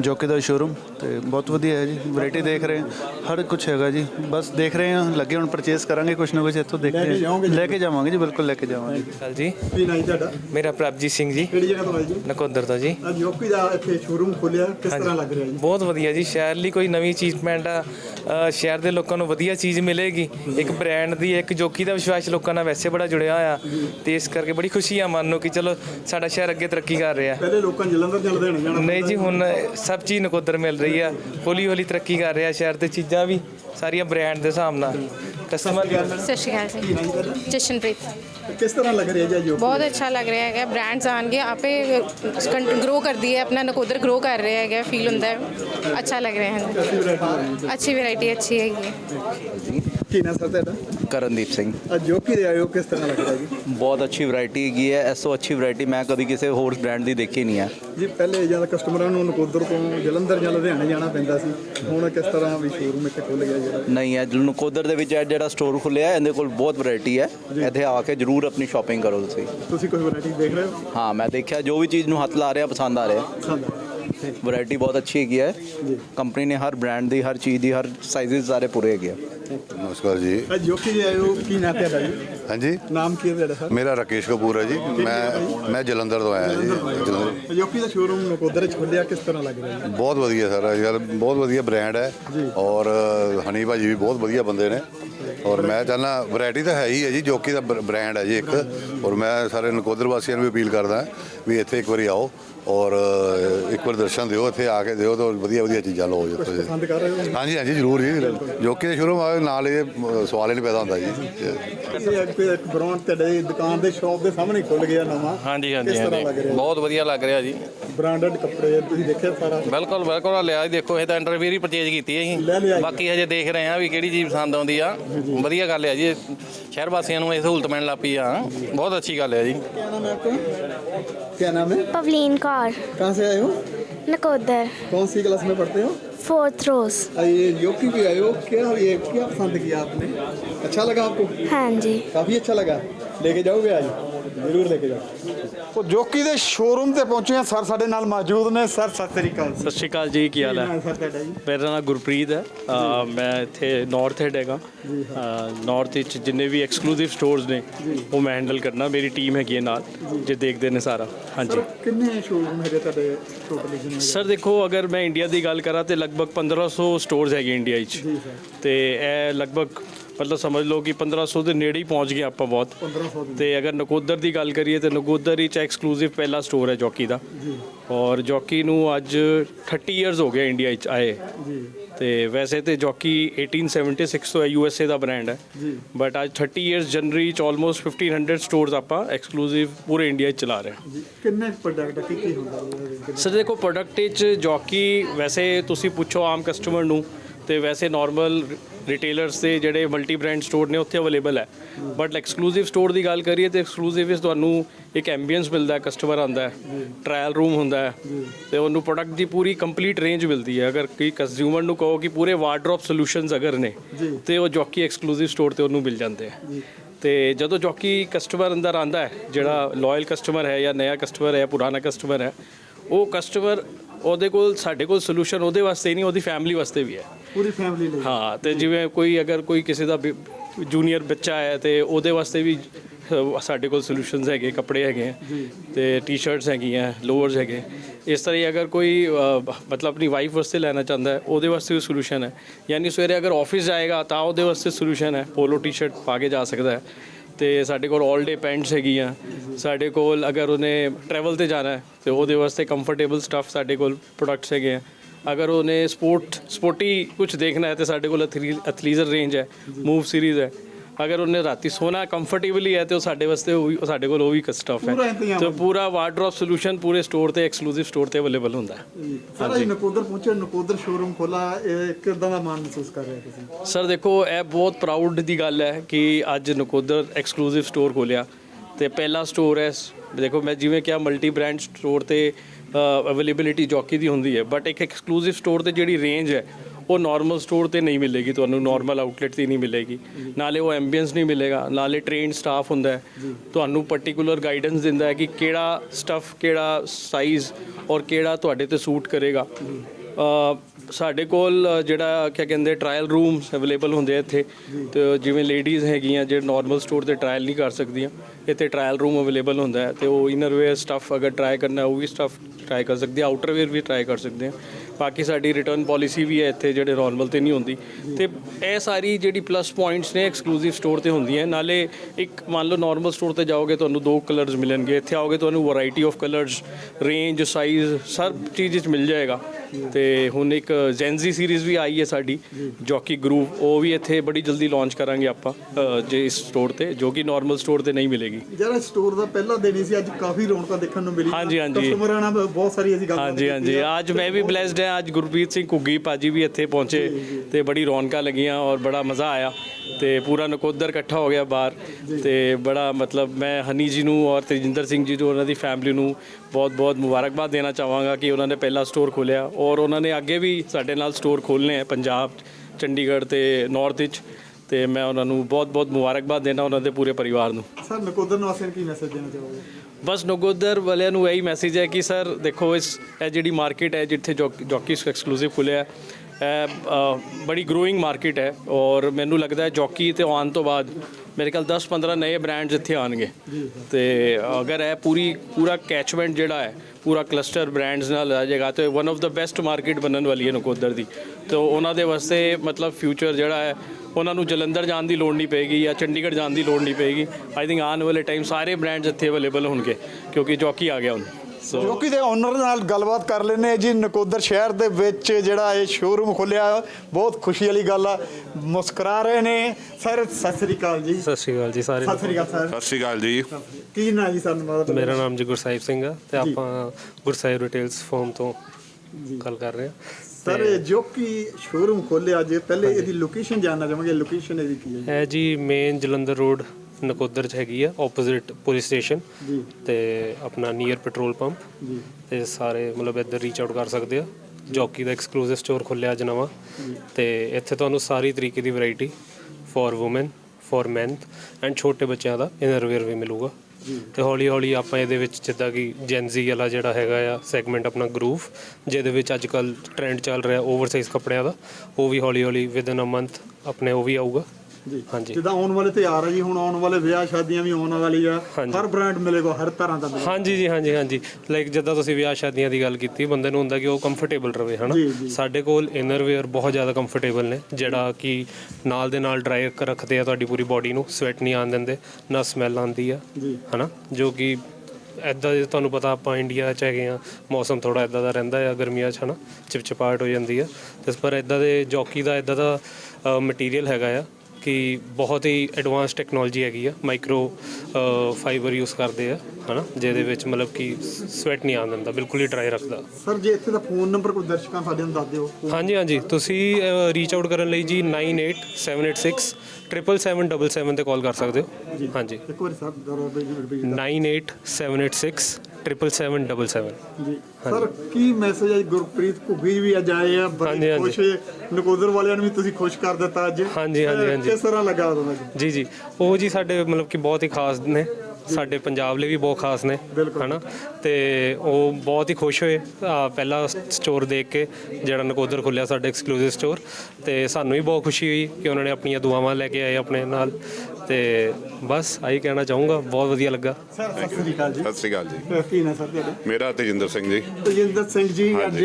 ਜੋਕੀ ਦਾ ਸ਼ੋਰੂਮ ਤੇ ਬਹੁਤ ਵਧੀਆ ਹੈ ਜੀ ਵੈਰਾਈਟੀ ਦੇਖ ਰਹੇ ਹਾਂ ਹਰ ਕੁਝ ਹੈਗਾ ਜੀ ਬਸ ਦੇਖ ਰਹੇ ਹਾਂ ਲੱਗੇ ਹੁਣ ਪਰਚੇਸ ਕਰਾਂਗੇ ਕੁਛ ਨਾ ਕੁਛ ਇੱਥੋਂ ਦੇਖ ਲੈ ਕੇ ਰਹੇ ਹਾਂ? ਲੈ ਕੇ ਜਾਵਾਂਗੇ ਜੀ ਬਿਲਕੁਲ ਲੈ ਕੇ ਜਾਵਾਂਗੇ ਚਲ ਜੀ ਕੀ ਨਾਮ ਤੁਹਾਡਾ? ਮੇਰਾ ਪ੍ਰਭਜੀਤ ਸਿੰਘ ਜੀ। ਕਿਹੜੀ ਜਗ੍ਹਾ ਤੋਂ ਆਏ ਜੀ? ਨਕੋਦਰ ਤੋਂ ਜੀ। ਅੱਜ ਜੋਕੀ ਦਾ ਇੱਥੇ ਸ਼ੋਰੂਮ ਖੋਲਿਆ ਕਿਸ ਤਰ੍ਹਾਂ ਲੱਗ ਰਿਹਾ ਜੀ? ਬਹੁਤ ਵਧੀਆ ਜੀ ਸ਼ਹਿਰ ਲਈ ਕੋਈ ਨਵੀਂ ਅਚੀਵਮੈਂਟ ਆ ਸ਼ਹਿਰ ਦੇ ਲੋਕਾਂ ਨੂੰ ਵਧੀਆ ਚੀਜ਼ ਮਿਲੇਗੀ। ਇੱਕ ਬ੍ਰਾਂਡ ਦੀ ਇੱਕ ਜੋਕੀ ਦਾ ਵਿਸ਼ਵਾਸ ਲੋਕਾਂ ਨਾਲ ਵੈਸੇ ਬੜਾ ਜੁੜਿਆ ਹੋਇਆ ਤੇ ਇਸ ਕਰਕੇ ਬੜੀ ਖੁਸ਼ੀ ਆ ਮਨ ਨੂੰ ਕਿ ਚਲੋ ਸਾਡਾ ਸ਼ਹਿਰ ਅੱਗੇ ਤਰੱਕੀ ਕਰ ਰਿਹਾ। ਪਹਿਲੇ ਲੋਕਾਂ ਜਲੰਧਰ ਜਾਣਾ ਨਹੀਂ ਜੀ ਹੁਣ ਸਭ ਚੀਜ਼ ਨਕੋਦਰ ਮਿਲ ਰਹੀ ਆ। ਹੌਲੀ ਹੌਲੀ ਤਰੱਕੀ ਕਰ ਰਿਹਾ ਸ਼ਹਿਰ ਤੇ ਚੀਜ਼ਾਂ ਵੀ ਸਾਰੀਆਂ ਬ੍ਰਾਂਡ ਦੇ ਹਿਸਾਬ ਨਾਲ। ਕਸਟਮਰ ਸਤਿ ਸ਼੍ਰੀ ਅਕਾਲ। ਜੀ। ਜਸ਼ਨਪ੍ਰੀਤ। ਕਿਸ ਤਰ੍ਹਾਂ ਲੱਗ ਰਿਹਾ ਜੀ ਜੋ ਬਹੁਤ ਅੱਛਾ ਲੱਗ ਰਿਹਾ ਹੈਗਾ। ਬ੍ਰਾਂਡਸ ਆਣਗੇ ਆਪੇ ਗਰੋ ਕਰਦੀ ਹੈ ਆਪਣਾ ਨਕੋਦਰ ਗਰੋ ਕਰ ਰਿਹਾ ਹੈਗਾ ਫੀਲ ਹੁੰਦਾ ਹੈ। ਅੱਛਾ ਲੱਗ ਰਿਹਾ ਹੈ ਅੱਛੀ ਵੈਰਾਈਟੀ ਅੱਛੀ ਹੈਗੀ ਹੈ। ਕੀ ਨਾ ਸਰ ਤੁਹਾਡਾ? ਕਰਨਦੀਪ ਸਿੰਘ। ਅੱਜ ਜੋਕੀ ਦੇ ਹੋ ਕਿਸ ਤਰ੍ਹਾਂ ਲੱਗ ਰਿਹਾ ਜੀ? ਬਹੁਤ ਅੱਛੀ ਵੈਰਾਈਟੀ ਹੈਗੀ ਹੈ ਐਸੋ ਅੱਛੀ ਵੈਰਾਈਟੀ ਮੈਂ ਕਦੀ ਕਿਸੇ ਹੋਰ ਬ੍ਰਾਂਡ ਦੀ ਦੇਖੀ ਨਹੀਂ ਹੈ। ਜੀ ਪਹਿਲੇ ਜ਼ਿਆਦਾ ਕਸਟਮਰਾਂ ਨੂੰ ਨਕੋਦਰ ਤੋਂ ਜਲੰਧਰ ਜਾਂ ਲੁਧਿਆਣਾ ਜਾਣਾ ਪੈਂਦਾ ਸੀ ਹੁਣ ਕਿਸ ਤਰ੍ਹਾਂ ਵੀ ਸ਼ੋਰੂਮ ਇੱਥੇ ਖੁੱਲ ਗਿਆ ਜਿਹੜਾ? ਨਹੀਂ ਹੈ ਨਕੋਦਰ ਦੇ ਵਿੱਚ ਇਹ ਜਿਹੜਾ ਸਟੋਰ ਖੁੱਲਿਆ ਇਹਦੇ ਕੋਲ ਬਹੁਤ ਵੈਰਾਈਟੀ ਹੈ। ਇੱਥੇ ਆ ਕੇ ਜਰੂਰ ਆਪਣੀ ਸ਼ਾਪਿੰਗ ਕਰੋ ਤੁਸੀਂ। ਤੁਸੀਂ ਕੋਈ ਵੈਰਾਈਟੀ ਦੇਖ ਰਹੇ ਹੋ? ਹਾਂ ਮੈਂ ਦੇਖਿਆ ਜੋ ਵੀ ਚੀਜ਼ ਨੂੰ ਹੱਥ ਲਾ ਰਿਹਾ। ਪਸੰਦ ਆ ਰਿਹਾ? ਵੈਰਾਈਟੀ ਬਹੁਤ ਅੱਛੀ ਹੈਗੀ ਹੈ। ਕੰਪਨੀ ਨੇ ਹਰ ਬ੍ਰਾਂਡ ਦੀ ਹਰ ਚੀਜ਼ ਦੀ ਹਰ ਸਾਈਜ਼ਸ ਸਾਰੇ ਪੂਰੇ ਹੈਗੇ ਆ। ਨਮਸਕਾਰ ਜੀ। ਅੱਜ ਜੋਕੀ ਦੇ ਆਏ ਹੋ ਕੀ ਨਾਂ ਤੁਹਾਡਾ ਜੀ? ਹਾਂਜੀ। ਨਾਮ ਕੀ ਹੈ ਤੁਹਾਡਾ ਸਰ? ਮੇਰਾ ਰਾਕੇਸ਼ ਕਪੂਰ ਹੈ ਜੀ। ਮੈਂ ਮੈਂ ਜਲੰਧਰ ਤੋਂ ਆਇਆ ਜੀ। ਜੋਕੀ ਦਾ ਸ਼ੋਰੂਮ ਨਕੋਦਰ ਚ ਖੁੱਲਿਆ ਕਿਸ ਤਰ੍ਹਾਂ ਲੱਗ ਰਿਹਾ ਜੀ? ਬਹੁਤ ਵਧੀਆ ਸਰ। ਅੱਜ ਕੱਲ੍ਹ ਬਹੁਤ ਵਧੀਆ ਬ੍ਰਾਂਡ ਹੈ। ਔਰ ਹਨੀ ਭਾਜੀ ਵੀ ਬਹੁਤ ਵਧੀਆ ਬੰਦੇ ਨੇ। ਔਰ ਮੈਂ ਚਾਹੁੰਦਾ ਵੈਰਾਈਟੀ ਤਾਂ ਹੈ ਹੀ ਹੈ ਜੀ। ਜੋਕੀ ਦਾ ਬ੍ਰਾਂਡ ਹੈ ਜੀ ਇੱਕ। ਔਰ ਮੈਂ ਸਾਰੇ ਨਕੋਦਰ ਵਾਸੀਆਂ ਨੂੰ ਵੀ ਅਪੀਲ ਕਰਦਾ ਵੀ ਇੱਥੇ ਇੱਕ ਵਾਰੀ ਆਓ। ਔਰ ਇੱਕ ਵਾਰ ਦਰਸ਼ਨ ਦਿਓ ਇੱਥੇ ਆ ਕੇ ਦਿਓ ਤਾਂ ਵਧੀਆ ਵਧੀਆ ਚੀਜ਼ਾਂ ਲਓ ਜੀ ਪਸੰਦ ਕਰ ਰਹੇ ਹੋ? ਹਾਂਜੀ ਹਾਂਜੀ ਜ਼ਰੂਰ ਜੀ। ਜੋਕੇ ਦੇ ਸ਼ੁਰੂ ਆਵੇ ਨਾਲ ਇਹ ਸਵਾਲ ਹੀ ਪੈਦਾ ਹੁੰਦਾ ਜੀ। ਬਹੁਤ ਵਧੀਆ ਲੱਗ ਰਿਹਾ ਜੀ। ਬ੍ਰਾਂਡਡ ਕੱਪੜੇ ਤੁਸੀਂ ਦੇਖਿਆ ਸਾਰਾ? ਬਿਲਕੁਲ ਬਿਲਕੁਲ ਲਿਆ ਦੇਖੋ ਇਹ ਤਾਂ ਇੰਟਰਵਿਊ ਹੀ ਪਰਚੇਜ਼ ਕੀਤੀ ਹੈ ਬਾਕੀ ਹਜੇ ਦੇਖ ਰਹੇ ਆ ਵੀ ਕਿਹੜੀ ਚੀਜ਼ ਪਸੰਦ ਆਉਂਦੀ ਆ। ਵਧੀਆ ਗੱਲ ਹੈ ਜੀ ਸ਼ਹਿਰ ਵਾਸੀਆਂ ਨੂੰ ਇਹ ਸਹੂਲਤ ਮਿਲਣ ਲੱਪੀ ਆ। ਬਹੁਤ ਅੱਛੀ ਗੱਲ ਹੈ ਜੀ। ਕੀ ਨਾਮ ਹੈ ਆਪਕਾ ਕੀ ਨਾਮ ਹੈ? ਪਵਲੀਨ ਕੌਰ। कौर कहाँ से आए हो? नकोदर। कौन सी क्लास में पढ़ते हो? फोर्थ रोज। ये योगी भी आए हो? क्या ये क्या पसंद किया आपने? अच्छा लगा आपको? हाँ जी। काफ़ी अच्छा लगा। लेके जाओगे आज? ਜ਼ਰੂਰ ਲੈ ਕੇ ਜਾਓ। ਉਹ ਜੋਕੀ ਦੇ ਸ਼ੋਰੂਮ ਤੇ ਪਹੁੰਚੇ ਆ ਸਰ ਸਾਡੇ ਨਾਲ ਮੌਜੂਦ ਨੇ। ਸਰ ਸਤਿ ਸ੍ਰੀ ਅਕਾਲ ਸਤਿ ਸ਼੍ਰੀ ਅਕਾਲ ਜੀ ਕੀ ਹਾਲ ਹੈ? ਮੇਰਾ ਨਾਮ ਗੁਰਪ੍ਰੀਤ ਹੈ। ਮੈਂ ਇੱਥੇ ਨਾਰਥ ਹੈਡ ਹੈਗਾ। ਨਾਰਥ ਵਿੱਚ ਜਿੰਨੇ ਵੀ ਐਕਸਕਲੂਸਿਵ ਸਟੋਰਸ ਨੇ ਉਹ ਮੈਂ ਹੈਂਡਲ ਕਰਨਾ। ਮੇਰੀ ਟੀਮ ਹੈਗੀ ਹੈ ਨਾਲ ਜੇ। ਦੇਖਦੇ ਨੇ ਸਾਰਾ। ਹਾਂਜੀ। ਕਿੰਨੇ ਸ਼ੋਰੂਮ ਹੈਗੇ ਤੁਹਾਡੇ ਟੋਟਲ ਜਿੰਨੇ ਸਰ ਦੇਖੋ ਅਗਰ ਮੈਂ ਇੰਡੀਆ ਦੀ ਗੱਲ ਕਰਾਂ ਤੇ ਲਗਭਗ 1500 ਸਟੋਰਸ ਹੈਗੇ ਇੰਡੀਆ ਵਿੱਚ। ਤੇ ਇਹ ਲਗਭਗ ਮਤਲਬ ਸਮਝ ਲਓ ਕਿ 1500 ਦੇ ਨੇੜੇ ਹੀ ਪਹੁੰਚ ਗਏ ਆਪਾਂ ਬਹੁਤ। 1500 ਤੇ ਅਗਰ ਨਕੋਦਰ ਦੀ ਗੱਲ ਕਰੀਏ ਤੇ ਨਕੋਦਰ ਵਿੱਚ ਐਕਸਕਲੂਸਿਵ ਪਹਿਲਾ ਸਟੋਰ ਹੈ ਜੌਕੀ ਦਾ। ਔਰ ਜੌਕੀ ਨੂੰ ਅੱਜ 30 ਇਅਰਸ ਹੋ ਗਏ ਇੰਡੀਆ ਵਿੱਚ ਆਏ। ਤੇ ਵੈਸੇ ਤੇ ਜੌਕੀ 1876 ਤੋਂ ਯੂ ਐਸ ਏ ਦਾ ਬ੍ਰਾਂਡ ਹੈ। ਬਟ ਅੱਜ 30 ਇਅਰਸ ਜਨਵਰੀ ਚ ਆਲਮੋਸਟ 1500 ਸਟੋਰਸ ਆਪਾਂ ਐਕਸਕਲੂਸਿਵ ਪੂਰੇ ਇੰਡੀਆ 'ਚ ਚਲਾ ਰਹੇ ਹਾਂ। ਜੀ। ਕਿੰਨੇ ਪ੍ਰੋਡਕਟ ਕੀ ਕੀ ਹੁੰਦਾ? ਜੀ ਸਰ ਦੇਖੋ ਪ੍ਰੋਡਕਟ ਵਿੱਚ ਜੌਕੀ ਵੈਸੇ ਤੁਸੀਂ ਪੁੱਛੋ ਆਮ ਕਸਟਮਰ ਨੂੰ ਤੇ ਵੈਸੇ ਨਾਰਮਲ ਰਿਟੇਲਰਸ ਤੇ ਜਿਹੜੇ ਮਲਟੀ ਬ੍ਰਾਂਡ ਸਟੋਰ ਨੇ ਉੱਥੇ ਅਵੇਲੇਬਲ ਹੈ। ਬਟ ਐਕਸਕਲੂਸਿਵ ਸਟੋਰ ਦੀ ਗੱਲ ਕਰੀਏ ਤੇ ਐਕਸਕਲੂਸਿਵ ਵਿੱਚ ਤੁਹਾਨੂੰ ਇੱਕ ਐਂਬੀਐਂਸ ਮਿਲਦਾ ਕਸਟਮਰ ਆਂਦਾ ਹੈ ਟ੍ਰਾਇਲ ਰੂਮ ਹੁੰਦਾ ਹੈ ਤੇ ਉਹਨੂੰ ਪ੍ਰੋਡਕਟ ਦੀ ਪੂਰੀ ਕੰਪਲੀਟ ਰੇਂਜ ਮਿਲਦੀ ਹੈ। ਅਗਰ ਕੋਈ ਕੰਜ਼ਿਊਮਰ ਨੂੰ ਕਹੋ ਕਿ ਪੂਰੇ ਵਾਰਡਰੋਪ ਸੋਲੂਸ਼ਨਸ ਅਗਰ ਨੇ ਤੇ ਉਹ ਜੌਕੀ ਐਕਸਕਲੂਸਿਵ ਸਟੋਰ ਤੇ ਉਹਨੂੰ ਮਿਲ ਜਾਂਦੇ ਹੈ। ਤੇ ਜਦੋਂ ਜੌਕੀ ਕਸਟਮਰ ਅੰਦਰ ਆਂਦਾ ਹੈ ਜਿਹੜਾ ਲਾਇਲ ਕਸਟਮਰ ਹੈ ਜਾਂ ਨਇਆ ਕਸਟਮਰ ਹੈ ਪੁਰਾਣਾ ਕਸਟਮਰ ਹੈ ਉਹ ਕਸਟਮਰ ਉਹਦੇ ਕੋਲ ਸਾਡੇ ਕੋਲ ਸੋਲੂਸ਼ਨ ਉਹਦੇ ਵਾਸਤੇ ਹੀ ਨਹੀਂ ਉਹਦੀ ਫੈਮਿਲੀ ਵਾਸਤੇ ਵੀ ਹੈ। ਪੂਰੀ ਫੈਮਿਲੀ ਲਈ। ਹਾਂ ਤੇ ਜਿਵੇਂ ਕੋਈ ਅਗਰ ਕੋਈ ਕਿਸੇ ਦਾ ਜੂਨੀਅਰ ਬੱਚਾ ਹੈ ਤੇ ਉਹਦੇ ਵਾਸਤੇ ਵੀ ਸਾਡੇ ਕੋਲ ਸੋਲੂਸ਼ਨਸ ਹੈਗੇ ਕੱਪੜੇ ਹੈਗੇ ਤੇ ਟੀ-ਸ਼ਰਟਸ ਹੈਗੀਆਂ ਲੋਅਰਸ ਹੈਗੇ। ਇਸ ਤਰ੍ਹਾਂ ਹੀ ਅਗਰ ਕੋਈ ਮਤਲਬ ਆਪਣੀ ਵਾਈਫ ਵਾਸਤੇ ਲੈਣਾ ਚਾਹੁੰਦਾ ਹੈ ਉਹਦੇ ਵਾਸਤੇ ਵੀ ਸੋਲੂਸ਼ਨ ਹੈ। ਯਾਨੀ ਸਵੇਰੇ ਅਗਰ ਆਫਿਸ ਜਾਏਗਾ ਤਾਂ ਉਹਦੇ ਵਾਸਤੇ ਸੋਲੂਸ਼ਨ ਹੈ ਪੋਲੋ ਟੀ-ਸ਼ਰਟ ਪਾ ਕੇ ਜਾ ਸਕਦਾ ਹੈ। ਤੇ ਸਾਡੇ ਕੋਲ 올 ਡੇ ਪੈਂਟਸ ਹੈਗੀਆਂ। ਸਾਡੇ ਕੋਲ ਅਗਰ ਉਹਨੇ ਟਰੈਵਲ ਤੇ ਜਾਣਾ ਹੈ, ਤੇ ਉਹਦੇ ਵਾਸਤੇ ਕੰਫਰਟੇਬਲ ਸਟੱਫ ਸਾਡੇ ਕੋਲ ਪ੍ਰੋਡਕਟਸ ਹੈਗੇ ਆ। ਅਗਰ ਉਹਨੇ ਸਪੋਰਟ ਸਪੋਰਟੀ ਕੁਝ ਦੇਖਣਾ ਹੈ, ਤੇ ਸਾਡੇ ਕੋਲ ਅਥਲੀਜ਼ਰ ਰੇਂਜ ਹੈ ਮੂਵ ਸੀਰੀਜ਼ ਹੈ। ਅਗਰ ਉਹਨੇ ਰਾਤੀ ਸੋਨਾ ਕੰਫਰਟੇਬਲੀ ਹੈ ਤੇ ਉਹ ਸਾਡੇ ਵਾਸਤੇ ਉਹ ਵੀ ਸਾਡੇ ਕੋਲ ਉਹ ਵੀ ਸਟੱਫ ਹੈ। ਤੇ ਪੂਰਾ ਵਾਰਡਰੋਬ ਸੋਲੂਸ਼ਨ ਪੂਰੇ ਸਟੋਰ ਤੇ ਐਕਸਕਲੂਸਿਵ ਸਟੋਰ ਤੇ ਅਵੇਲੇਬਲ ਹੁੰਦਾ ਹੈ। ਸਾਰਾ ਜੀ ਨਕੋਦਰ ਪਹੁੰਚੇ ਨਕੋਦਰ ਸ਼ੋਰੂਮ ਖੋਲਾ ਇਹ ਕਿਦਾਂ ਦਾ ਮਾਣ ਮਹਿਸੂਸ ਕਰ ਰਹੇ ਤੁਸੀਂ? ਸਰ ਦੇਖੋ ਇਹ ਬਹੁਤ ਪ੍ਰਾਊਡ ਦੀ ਗੱਲ ਹੈ ਕਿ ਅੱਜ ਨਕੋਦਰ ਐਕਸਕਲੂਸਿਵ ਸਟੋਰ ਖੋਲਿਆ ਤੇ ਪਹਿਲਾ ਸਟੋਰ ਹੈ ਦੇਖੋ ਮੈਂ ਜਿਵੇਂ ਕਿਹਾ ਮਲਟੀ ਬ੍ਰਾਂਡ ਸਟੋਰ ਤੇ ਅਵੇਲੇਬਿਲਿਟੀ ਜੌਕੀ ਦੀ ਹੁੰਦੀ ਹੈ। ਬਟ ਇੱਕ ਐਕਸਕਲੂਸਿਵ ਸਟੋਰ ਤੇ ਜਿਹੜੀ ਰੇਂਜ ਹੈ ਉਹ ਨਾਰਮਲ ਸਟੋਰ ਤੇ ਨਹੀਂ ਮਿਲੇਗੀ ਤੁਹਾਨੂੰ ਨਾਰਮਲ ਆਊਟਲੈਟ ਤੇ ਨਹੀਂ ਮਿਲੇਗੀ। ਨਾਲੇ ਉਹ ਐਂਬੀਐਂਸ ਨਹੀਂ ਮਿਲੇਗਾ ਨਾਲੇ ਟ੍ਰੇਨਡ ਸਟਾਫ ਹੁੰਦਾ ਹੈ। ਤੁਹਾਨੂੰ ਪਾਰਟਿਕੂਲਰ ਗਾਈਡੈਂਸ ਦਿੰਦਾ ਹੈ ਕਿ ਕਿਹੜਾ ਸਟਫ ਕਿਹੜਾ ਸਾਈਜ਼ ਔਰ ਕਿਹੜਾ ਤੁਹਾਡੇ ਤੇ ਸੂਟ ਕਰੇਗਾ। ਸਾਡੇ ਕੋਲ ਜਿਹੜਾ ਕੀ ਕਹਿੰਦੇ ਟ੍ਰਾਇਲ ਰੂਮਸ ਅਵੇਲੇਬਲ ਹੁੰਦੇ ਆ ਇੱਥੇ। ਤੇ ਜਿਵੇਂ ਲੇਡੀਜ਼ ਹੈਗੀਆਂ ਜਿਹੜੇ ਨਾਰਮਲ ਸਟੋਰ ਤੇ ਟ੍ਰਾਇਲ ਨਹੀਂ ਕਰ ਸਕਦੀਆਂ ਇੱਥੇ ਟ੍ਰਾਇਲ ਰੂਮ ਅਵੇਲੇਬਲ ਹੁੰਦਾ ਹੈ। ਤੇ ਉਹ ਇਨਰਵੇਅਰ ਸਟਫ ਅਗਰ ਟਰਾਈ ਕਰਨਾ ਹੈ, ਉਹ ਵੀ ਸਟਫ ਟਰਾਈ ਕਰ ਸਕਦੇ ਆ ਆਊਟਰਵੇਅਰ ਵੀ ਟਰਾਈ ਕਰ ਸਕਦੇ ਆ। ਬਾਕੀ ਸਾਡੀ ਰਿਟਰਨ ਪਾਲਿਸੀ ਵੀ ਹੈ ਇੱਥੇ ਜਿਹੜੇ ਨਾਰਮਲ ਤੇ ਨਹੀਂ ਹੁੰਦੀ। ਤੇ ਇਹ ਸਾਰੀ ਜਿਹੜੀ ਪਲੱਸ ਪੁਆਇੰਟਸ ਨੇ ਐਕਸਕਲੂਸਿਵ ਸਟੋਰ ਤੇ ਹੁੰਦੀਆਂ ਨਾਲੇ ਇੱਕ ਮੰਨ ਲਓ ਨਾਰਮਲ ਸਟੋਰ ਤੇ ਜਾਓਗੇ ਤੁਹਾਨੂੰ ਦੋ ਕਲਰਸ ਮਿਲਣਗੇ। ਇੱਥੇ ਆਓਗੇ ਤੁਹਾਨੂੰ variety of colours range size ਸਭ ਚੀਜ਼ ਵਿੱਚ ਮਿਲ ਜਾਏਗਾ। ਤੇ ਹੁਣ ਇੱਕ ਜੈਨਜ਼ੀ ਸੀਰੀਜ਼ ਵੀ ਆਈ ਹੈ ਸਾਡੀ ਜੌਕੀ ਗਰੂਵ ਉਹ ਵੀ ਇੱਥੇ ਬੜੀ ਜਲਦੀ ਲਾਂਚ ਕਰਾਂਗੇ ਆਪਾਂ ਜੇ ਇਸ ਸਟੋਰ ਤੇ ਜੋ ਕਿ ਨਾਰਮਲ ਸਟੋਰ ਤੇ ਨਹੀਂ ਮਿਲੇਗੀ। ਜਿਹੜਾ ਸਟੋਰ ਦਾ ਪਹਿਲਾ ਦਿਨ ਸੀ ਅੱਜ ਕਾਫੀ ਰੌਣਕਾਂ ਦੇਖਣ ਨੂੰ ਮਿਲੀ। ਹਾਂਜੀ, ਹਾਂਜੀ। ਕਸਟਮਰਾਂ ਨਾਲ ਬਹੁਤ ਸਾਰੀ ਅਸੀਂ ਗੱਲਬਾਤ ਹਾਂਜੀ ਹਾਂਜੀ। ਅੱਜ ਮੈਂ ਵੀ ਬlesed ਹਾਂ ਅੱਜ ਗੁਰਪ੍ਰੀਤ ਸਿੰਘ ਘੁੱਗੀ ਭਾਜੀ ਵੀ ਇੱਥੇ ਪਹੁੰਚੇ ਤੇ ਬੜੀ ਰੌਣਕਾਂ ਲੱਗੀਆਂ ਔਰ ਬੜਾ ਮਜ਼ਾ ਆਇਆ ਤੇ ਪੂਰਾ ਨਕੋਦਰ ਇਕੱਠਾ ਹੋ ਗਿਆ ਬਾਹਰ ਤੇ ਬੜਾ ਮਤਲਬ ਮੈਂ ਹਨੀ ਜੀ ਨੂੰ ਔਰ ਤੇਜਿੰਦਰ ਸਿੰਘ ਜੀ ਨੂੰ ਉਹਨਾਂ ਦੀ ਫੈਮਿਲੀ ਨੂੰ ਬਹੁਤ ਬਹੁਤ ਮੁਬਾਰਕਬਾਦ ਦੇਣਾ ਚਾਹਾਂਗਾ ਕਿ ਉਹਨਾਂ ਨੇ ਪਹਿਲਾ ਸਟੋਰ ਖੋਲਿਆ ਔਰ ਉਹਨਾਂ ਨੇ ਅੱਗੇ ਵੀ ਸਾਡੇ ਨਾਲ ਸਟੋਰ ਖੋਲ੍ਹਣੇ ਆ ਪੰਜਾਬ ਚੰਡੀਗੜ੍ਹ ਤੇ ਨਾਰਥ ਵਿੱਚ ਤੇ ਮੈਂ ਉਹਨਾਂ ਨੂੰ ਬਹੁਤ ਬਹੁਤ ਮੁਬਾਰਕਬਾਦ ਦੇਣਾ ਉਹਨਾਂ ਦੇ ਪੂਰੇ ਪਰਿਵਾਰ ਨੂੰ। ਸਰ ਨਕੋਦਰ ਨਿਵਾਸੀਆਂ ਨੂੰ ਕੀ ਮੈਸੇਜ ਦੇਣਾ ਚਾਹੋਗੇ? ਬਸ ਨਗੋਦਰ ਵਾਲਿਆਂ ਨੂੰ ਇਹੀ ਮੈਸੇਜ ਹੈ ਕਿ ਸਰ ਦੇਖੋ ਇਸ ਇਹ ਜਿਹੜੀ ਮਾਰਕੀਟ ਹੈ ਜਿੱਥੇ ਜੌਕੀਸ ਐਕਸਕਲੂਸਿਵ ਖੁੱਲਿਆ ਹੈ ਬੜੀ ਗਰੋਇੰਗ ਮਾਰਕੀਟ ਹੈ ਔਰ ਮੈਨੂੰ ਲੱਗਦਾ ਹੈ ਜੌਕੀ ਤੇ ਆਉਣ ਤੋਂ ਬਾਅਦ ਮੇਰੇ ਖਿਆਲ 10-15 ਨਵੇਂ ਬ੍ਰਾਂਡਸ ਇੱਥੇ ਆਣਗੇ ਤੇ ਅਗਰ ਇਹ ਪੂਰੀ ਪੂਰਾ ਕੈਚਮੈਂਟ ਜਿਹੜਾ ਹੈ ਪੂਰਾ ਕਲਸਟਰ ਬ੍ਰਾਂਡਸ ਨਾਲ ਆ ਜਾਏਗਾ ਤੇ ਵਨ ਆਫ ਦਾ ਬੈਸਟ ਮਾਰਕੀਟ ਬਣਨ ਵਾਲੀ ਹੈ ਨਕੋਦਰ ਦੀ। ਤੇ ਉਹਨਾਂ ਦੇ ਵਾਸਤੇ ਮਤਲਬ ਫਿਊਚਰ ਜਿਹੜਾ ਹੈ ਉਹਨਾਂ ਨੂੰ ਜਲੰਧਰ ਜਾਣ ਦੀ ਲੋੜ ਨਹੀਂ ਪਏਗੀ ਜਾਂ ਚੰਡੀਗੜ੍ਹ ਜਾਣ ਦੀ ਲੋੜ ਨਹੀਂ ਪਏਗੀ। ਆਈ ਥਿੰਕ ਆਉਣ ਵਾਲੇ ਟਾਈਮ ਸਾਰੇ ਬ੍ਰਾਂਡਸ ਇੱਥੇ ਅਵੇਲੇਬਲ ਹੋਣਗੇ ਕਿਉਂਕਿ ਜੌਕੀ ਆ ਗਿਆ ਹੁਣ। ਸੋ ਜੋਕੀ ਦੇ ਓਨਰ ਨਾਲ ਗੱਲਬਾਤ ਕਰ ਲੈਨੇ ਆ ਜੀ ਨਕੋਦਰ ਸ਼ਹਿਰ ਦੇ ਵਿੱਚ ਜਿਹੜਾ ਇਹ ਸ਼ੋਰੂਮ ਖੁੱਲਿਆ ਬਹੁਤ ਖੁਸ਼ੀ ਵਾਲੀ ਗੱਲ ਆ। ਮੁਸਕਰਾ ਰਹੇ ਨੇ। ਸਰ ਸਤਿ ਸ੍ਰੀ ਅਕਾਲ ਜੀ। ਸਤਿ ਸ਼੍ਰੀ ਅਕਾਲ ਜੀ ਸਾਰੇ ਸਤਿ ਸ੍ਰੀ ਅਕਾਲ ਸਰ ਸਤਿ ਸ਼੍ਰੀ ਅਕਾਲ ਜੀ। ਕੀ ਨਾਂ ਜੀ ਸਾਨੂੰ ਮਾਦਾ ਮੇਰਾ ਨਾਮ ਜੀ ਗੁਰਸਾਹਿਬ ਸਿੰਘ ਆ ਤੇ ਆਪਾਂ ਗੁਰਸਾਹਿਬ ਰਿਟੇਲਸ ਫਰਮ ਤੋਂ ਗੱਲ ਕਰ ਰਹੇ ਹਾਂ। ਸਰ ਜੋਕੀ ਸ਼ੋਰੂਮ ਖੋਲਿਆ ਅੱਜ ਪਹਿਲੇ ਇਹਦੀ ਲੋਕੇਸ਼ਨ ਜਾਨਣਾ ਚਾਹਾਂਗੇ। ਲੋਕੇਸ਼ਨ ਇਹਦੀ ਕੀ ਹੈ? ਜੀ ਮੇਨ ਜਲੰਧਰ ਰੋਡ ਨਕੋਦਰ ਚ ਹੈਗੀ ਆ ਆਪੋਜ਼ਿਟ ਪੁਲਿਸ ਸਟੇਸ਼ਨ ਜੀ। ਤੇ ਆਪਣਾ ਨੀਅਰ ਪੈਟਰੋਲ ਪੰਪ ਜੀ। ਤੇ ਸਾਰੇ ਮਤਲਬ ਇੱਧਰ ਰੀਚ ਆਊਟ ਕਰ ਸਕਦੇ ਆ। ਜੌਕੀ ਦਾ ਐਕਸਕਲੂਸਿਵ ਸਟੋਰ ਖੁੱਲਿਆ ਅੱਜ ਨਵਾਂ ਤੇ ਇੱਥੇ ਤੁਹਾਨੂੰ ਸਾਰੀ ਤਰੀਕੇ ਦੀ variety for women for men and ਛੋਟੇ ਬੱਚਿਆਂ ਦਾ ਇਨਰਵੇਅਰ ਵੀ ਮਿਲੂਗਾ। ਤੇ ਹੌਲੀ ਹੌਲੀ ਆਪਾਂ ਇਹਦੇ ਵਿੱਚ ਜਿੱਦਾਂ ਕਿ ਜੈਨਜ਼ੀ ਵਾਲਾ ਜਿਹੜਾ ਹੈਗਾ ਆ ਸੈਗਮੈਂਟ ਆਪਣਾ ਗਰੂਵ ਜਿਹਦੇ ਵਿੱਚ ਅੱਜ ਕੱਲ ਟ੍ਰੈਂਡ ਚੱਲ ਰਿਹਾ ਓਵਰਸਾਈਜ਼ ਕੱਪੜਿਆਂ ਦਾ, ਉਹ ਵੀ ਹੌਲੀ ਹੌਲੀ ਵਿਦ ਅ ਮੰਥ ਆਪਣੇ ਉਹ ਵੀ ਆਊਗਾ। ਜੀ। ਹਾਂਜੀ। ਜਿੱਦਾਂ ਆਉਣ ਵਾਲੇ ਤਿਉਹਾਰ ਆ ਜੀ ਹੁਣ ਆਉਣ ਵਾਲੇ ਵਿਆਹ ਸ਼ਾਦੀਆਂ ਵੀ ਆਉਣ ਵਾਲੀ ਆ। ਹਾਂਜੀ। ਹਰ ਬ੍ਰਾਂਡ ਮਿਲੇਗਾ ਹਰ ਤਰ੍ਹਾਂ ਦਾ ਮਿਲੇਗਾ। ਹਾਂਜੀ ਜੀ ਹਾਂਜੀ ਹਾਂਜੀ। ਲਾਈਕ ਜਿੱਦਾਂ ਤੁਸੀਂ ਵਿਆਹ ਸ਼ਾਦੀਆਂ ਦੀ ਗੱਲ ਕੀਤੀ ਬੰਦੇ ਨੂੰ ਹੁੰਦਾ ਕਿ ਉਹ ਕੰਫਰਟੇਬਲ ਰਵੇ ਹਨਾ? ਜੀ, ਜੀ। ਸਾਡੇ ਕੋਲ ਇਨਰਵੇਅਰ ਬਹੁਤ ਜ਼ਿਆਦਾ ਕੰਫਰਟੇਬਲ ਨੇ ਜਿਹੜਾ ਕਿ ਨਾਲ ਦੇ ਨਾਲ ਡਰਾਈ ਰੱਖਦੇ ਆ ਤੁਹਾਡੀ ਪੂਰੀ ਬਾਡੀ ਨੂੰ ਸਵੈਟ ਨਹੀਂ ਆਉਣ ਦਿੰਦੇ ਨਾ ਸਮੈਲ ਆਉਂਦੀ ਆ ਜੀ। ਹਨਾ? ਜੋ ਕਿ ਐਦਾਂ ਜੇ ਤੁਹਾਨੂੰ ਪਤਾ ਆਪਾਂ ਇੰਡੀਆ 'ਚ ਹੈਗੇ ਆ ਮੌਸਮ ਥੋੜਾ ਐਦਾਂ ਦਾ ਰਹਿੰਦਾ ਆ ਗਰਮੀਆਂ 'ਚ ਹਨਾ? ਚਿਪਚਿਪਾਹਟ ਹੋ ਜਾਂਦੀ ਆ। ਤੇ ਪਰ ਐਦਾਂ ਦੇ ਜੌਕੀ ਦਾ ਐਦਾਂ ਦਾ ਮਟੀਰੀਅਲ ਹੈਗਾ ਆ ਕਿ ਬਹੁਤ ਹੀ ਐਡਵਾਂਸ ਟੈਕਨੋਲੋਜੀ ਹੈਗੀ ਆ ਮਾਈਕਰੋ ਫਾਈਬਰ ਯੂਜ਼ ਕਰਦੇ ਆ ਹਨਾ? ਜਿਹਦੇ ਵਿੱਚ ਮਤਲਬ ਕਿ ਸਵੈਟ ਨਹੀਂ ਆਉਣ ਦਿੰਦਾ ਬਿਲਕੁਲ ਹੀ ਡਰਾਈ ਰੱਖਦਾ। ਸਰ ਜੇ ਇੱਥੇ ਦਾ ਫੋਨ ਨੰਬਰ ਕੋਈ ਦਰਸ਼ਕਾਂ ਸਾਡੇ ਨੂੰ ਦੱਸ ਦਿਓ। ਹਾਂਜੀ ਹਾਂਜੀ। ਤੁਸੀਂ ਰੀਚ ਆਊਟ ਕਰਨ ਲਈ ਜੀ 98786 77777 ਤੇ ਕਾਲ ਕਰ ਸਕਦੇ ਹੋ। ਹਾਂਜੀ। ਇੱਕ ਵਾਰੀ ਸਰ ਦੁਬਾਰਾ ਰਿਪੀਟ 98786 77777 ਜੀ। ਸਰ ਕੀ ਮੈਸੇਜ ਹੈ ਗੁਰਪ੍ਰੀਤ ਘੁੱਗੀ ਵੀ ਅੱਜ ਆਏ ਆ ਬੜੇ ਹਾਂਜੀ, ਹਾਂਜੀ। ਖੁਸ਼ ਨਕੋਦਰ ਵਾਲਿਆਂ ਨੂੰ ਵੀ ਤੁਸੀਂ ਖੁਸ਼ ਕਰ ਦਿੱਤਾ ਅੱਜ। ਹਾਂਜੀ, ਹਾਂਜੀ, ਅਹ, ਹਾਂਜੀ। ਕਿਸ ਤਰ੍ਹਾਂ ਲੱਗਾ ਤੁਹਾਨੂੰ ਅੱਜ? ਜੀ ਜੀ। ਉਹ ਜੀ ਸਾਡੇ ਮਤਲਬ ਕਿ ਬਹੁਤ ਹੀ ਖਾਸ ਨੇ। ਸਾਡੇ ਪੰਜਾਬ ਲਈ ਵੀ ਬਹੁਤ ਖਾਸ ਨੇ ਹਨਾ? ਤੇ ਉਹ ਬਹੁਤ ਹੀ ਖੁਸ਼ ਹੋਏ। ਆਹ ਪਹਿਲਾ ਸਟੋਰ ਦੇਖ ਕੇ ਜਿਹੜਾ ਨਕੋਦਰ ਖੁੱਲਿਆ ਸਾਡਾ ਐਕਸਕਲੂਸਿਵ ਸਟੋਰ ਤੇ ਸਾਨੂੰ ਵੀ ਬਹੁਤ ਖੁਸ਼ੀ ਹੋਈ ਕਿ ਉਹਨਾਂ ਨੇ ਆਪਣੀਆਂ ਦੁਆਵਾਂ ਲੈ ਕੇ ਆਏ ਆਪਣੇ ਨਾਲ। ਤੇ ਬਸ ਆਹੀ ਕਹਿਣਾ ਚਾਹੂੰਗਾ ਬਹੁਤ ਵਧੀਆ ਲੱਗਾ। ਸਰ ਸਤਿ ਸ੍ਰੀ ਅਕਾਲ ਜੀ। ਸਤਿ ਸ਼੍ਰੀ ਅਕਾਲ ਜੀ। ਕੀ ਨਾ ਸਰ ਤੁਹਾਡਾ? ਮੇਰਾ ਤੇਜਿੰਦਰ ਸਿੰਘ ਜੀ। ਤਜਿੰਦਰ ਸਿੰਘ ਜੀ ਅੱਜ।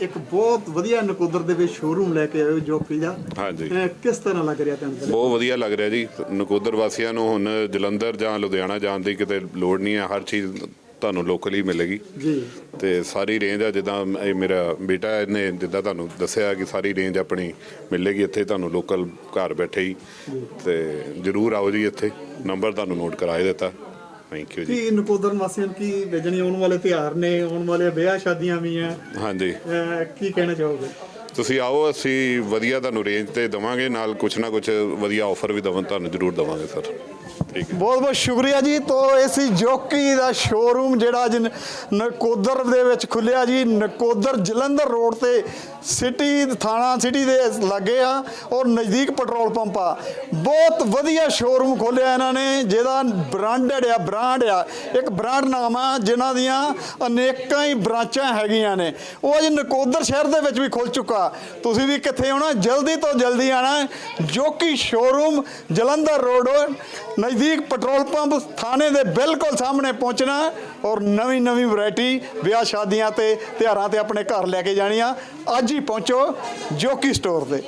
ਇੱਕ ਬਹੁਤ ਵਧੀਆ ਨਕੋਦਰ ਦੇ ਵਿੱਚ ਸ਼ੋਰੂਮ ਲੈ ਕੇ ਆਏ ਹੋ ਜੋਕੀ ਦਾ। ਹਾਂਜੀ। ਕਿਸ ਤਰ੍ਹਾਂ ਲੱਗ ਰਿਹਾ ਤੁਹਾਨੂੰ? ਬਹੁਤ ਵਧੀਆ ਲੱਗ ਰਿਹਾ ਜੀ। ਨਕੋਦਰ ਵਾਸੀਆਂ ਨੂੰ ਹੁਣ ਜਲੰਧਰ ਜਾਂ ਲੁਧਿਆਣਾ ਜਾਣ ਦੀ ਕਿਤੇ ਲੋੜ ਨਹੀਂ ਹੈ। ਹਰ ਚੀਜ਼ ਤੁਹਾਨੂੰ ਲੋਕਲੀ ਮਿਲੇਗੀ। ਜੀ। ਤੇ ਸਾਰੀ ਰੇਂਜ ਆ ਜਿੱਦਾਂ ਇਹ ਮੇਰਾ ਬੇਟਾ ਇਹਨੇ ਜਿੱਦਾਂ ਤੁਹਾਨੂੰ ਦੱਸਿਆ ਕਿ ਸਾਰੀ ਰੇਂਜ ਆਪਣੀ ਮਿਲੇਗੀ ਇੱਥੇ ਤੁਹਾਨੂੰ ਲੋਕਲ ਘਰ ਬੈਠੇ ਹੀ। ਤੇ ਜਰੂਰ ਆਓ ਜੀ ਇੱਥੇ ਨੰਬਰ ਤੁਹਾਨੂੰ ਨੋਟ ਕਰਾਏ ਦਿੱਤਾ। ਥੈਂਕ ਯੂ ਜੀ। ਕੀ ਨਕੋਦਰ ਵਾਸੀਆਂ ਕੀ ਵੇਜਣੀ ਆਉਣ ਵਾਲੇ ਤਿਉਹਾਰ ਨੇ ਆਉਣ ਵਾਲੇ ਵਿਆਹ ਸ਼ਾਦੀਆਂ ਵੀ ਆ ਹਾਂਜੀ। ਕੀ ਕਹਿਣਾ ਚਾਹੋਗੇ? ਤੁਸੀਂ ਆਓ ਅਸੀਂ ਵਧੀਆ ਤੁਹਾਨੂੰ ਰੇਂਜ ਤੇ ਦਵਾਂਗੇ ਨਾਲ ਕੁਝ ਨਾ ਕੁਝ ਵਧੀਆ ਆਫਰ ਵੀ ਦਵਾਂ ਤੁਹਾਨੂੰ ਜਰੂਰ ਦਵਾਂਗੇ ਸਰ ਠੀਕ ਹੈ। ਬਹੁਤ ਬਹੁਤ ਸ਼ੁਕਰੀਆ ਜੀ। ਤੋਂ ਇਹ ਸੀ ਜੋਕੀ ਦਾ ਸ਼ੋਰੂਮ ਜਿਹੜਾ ਅੱਜ ਨਕੋਦਰ ਦੇ ਵਿੱਚ ਖੁੱਲਿਆ ਜੀ। ਨਕੋਦਰ ਜਲੰਧਰ ਰੋਡ ਤੇ ਸਿਟੀ ਥਾਣਾ, ਸਿਟੀ ਦੇ ਲੱਗੇ ਆ ਔਰ ਨਜ਼ਦੀਕ ਪੈਟਰੋਲ ਪੰਪ ਆ। ਬਹੁਤ ਵਧੀਆ ਸ਼ੋਰੂਮ ਖੋਲਿਆ ਇਹਨਾਂ ਨੇ। ਜਿਹਦਾ ਬ੍ਰਾਂਡਡ ਆ ਬ੍ਰਾਂਡ ਆ। ਇੱਕ ਬ੍ਰਾਂਡ ਨਾਮ ਆ ਜਿਨ੍ਹਾਂ ਦੀਆਂ ਅਨੇਕਾਂ ਹੀ ਬ੍ਰਾਂਚਾਂ ਹੈਗੀਆਂ ਨੇ। ਉਹ ਅੱਜ ਨਕੋਦਰ ਸ਼ਹਿਰ ਦੇ ਵਿੱਚ ਵੀ ਖੁੱਲ ਚੁੱਕਾ। ਤੁਸੀਂ ਵੀ ਕਿੱਥੇ ਆਉਣਾ, ਜਲਦੀ ਤੋਂ ਜਲਦੀ ਆਣਾ। ਜੋਕੀ ਸ਼ੋਰੂਮ ਜਲੰਧਰ ਰੋਡ, ਨਜ਼ਦੀਕ ਪੈਟਰੋਲ ਪੰਪ ਥਾਣੇ ਦੇ ਬਿਲਕੁਲ ਸਾਹਮਣੇ ਪਹੁੰਚਣਾ ਔਰ ਨਵੀਂ ਨਵੀਂ ਵੈਰਾਈਟੀ ਵਿਆਹ ਸ਼ਾਦੀਆਂ ਤੇ ਤਿਉਹਾਰਾਂ ਤੇ ਆਪਣੇ ਘਰ ਲੈ ਕੇ ਜਾਣੀਆਂ। ਅੱਜ ਹੀ ਪਹੁੰਚੋ ਜੋਕੀ ਸਟੋਰ ਤੇ।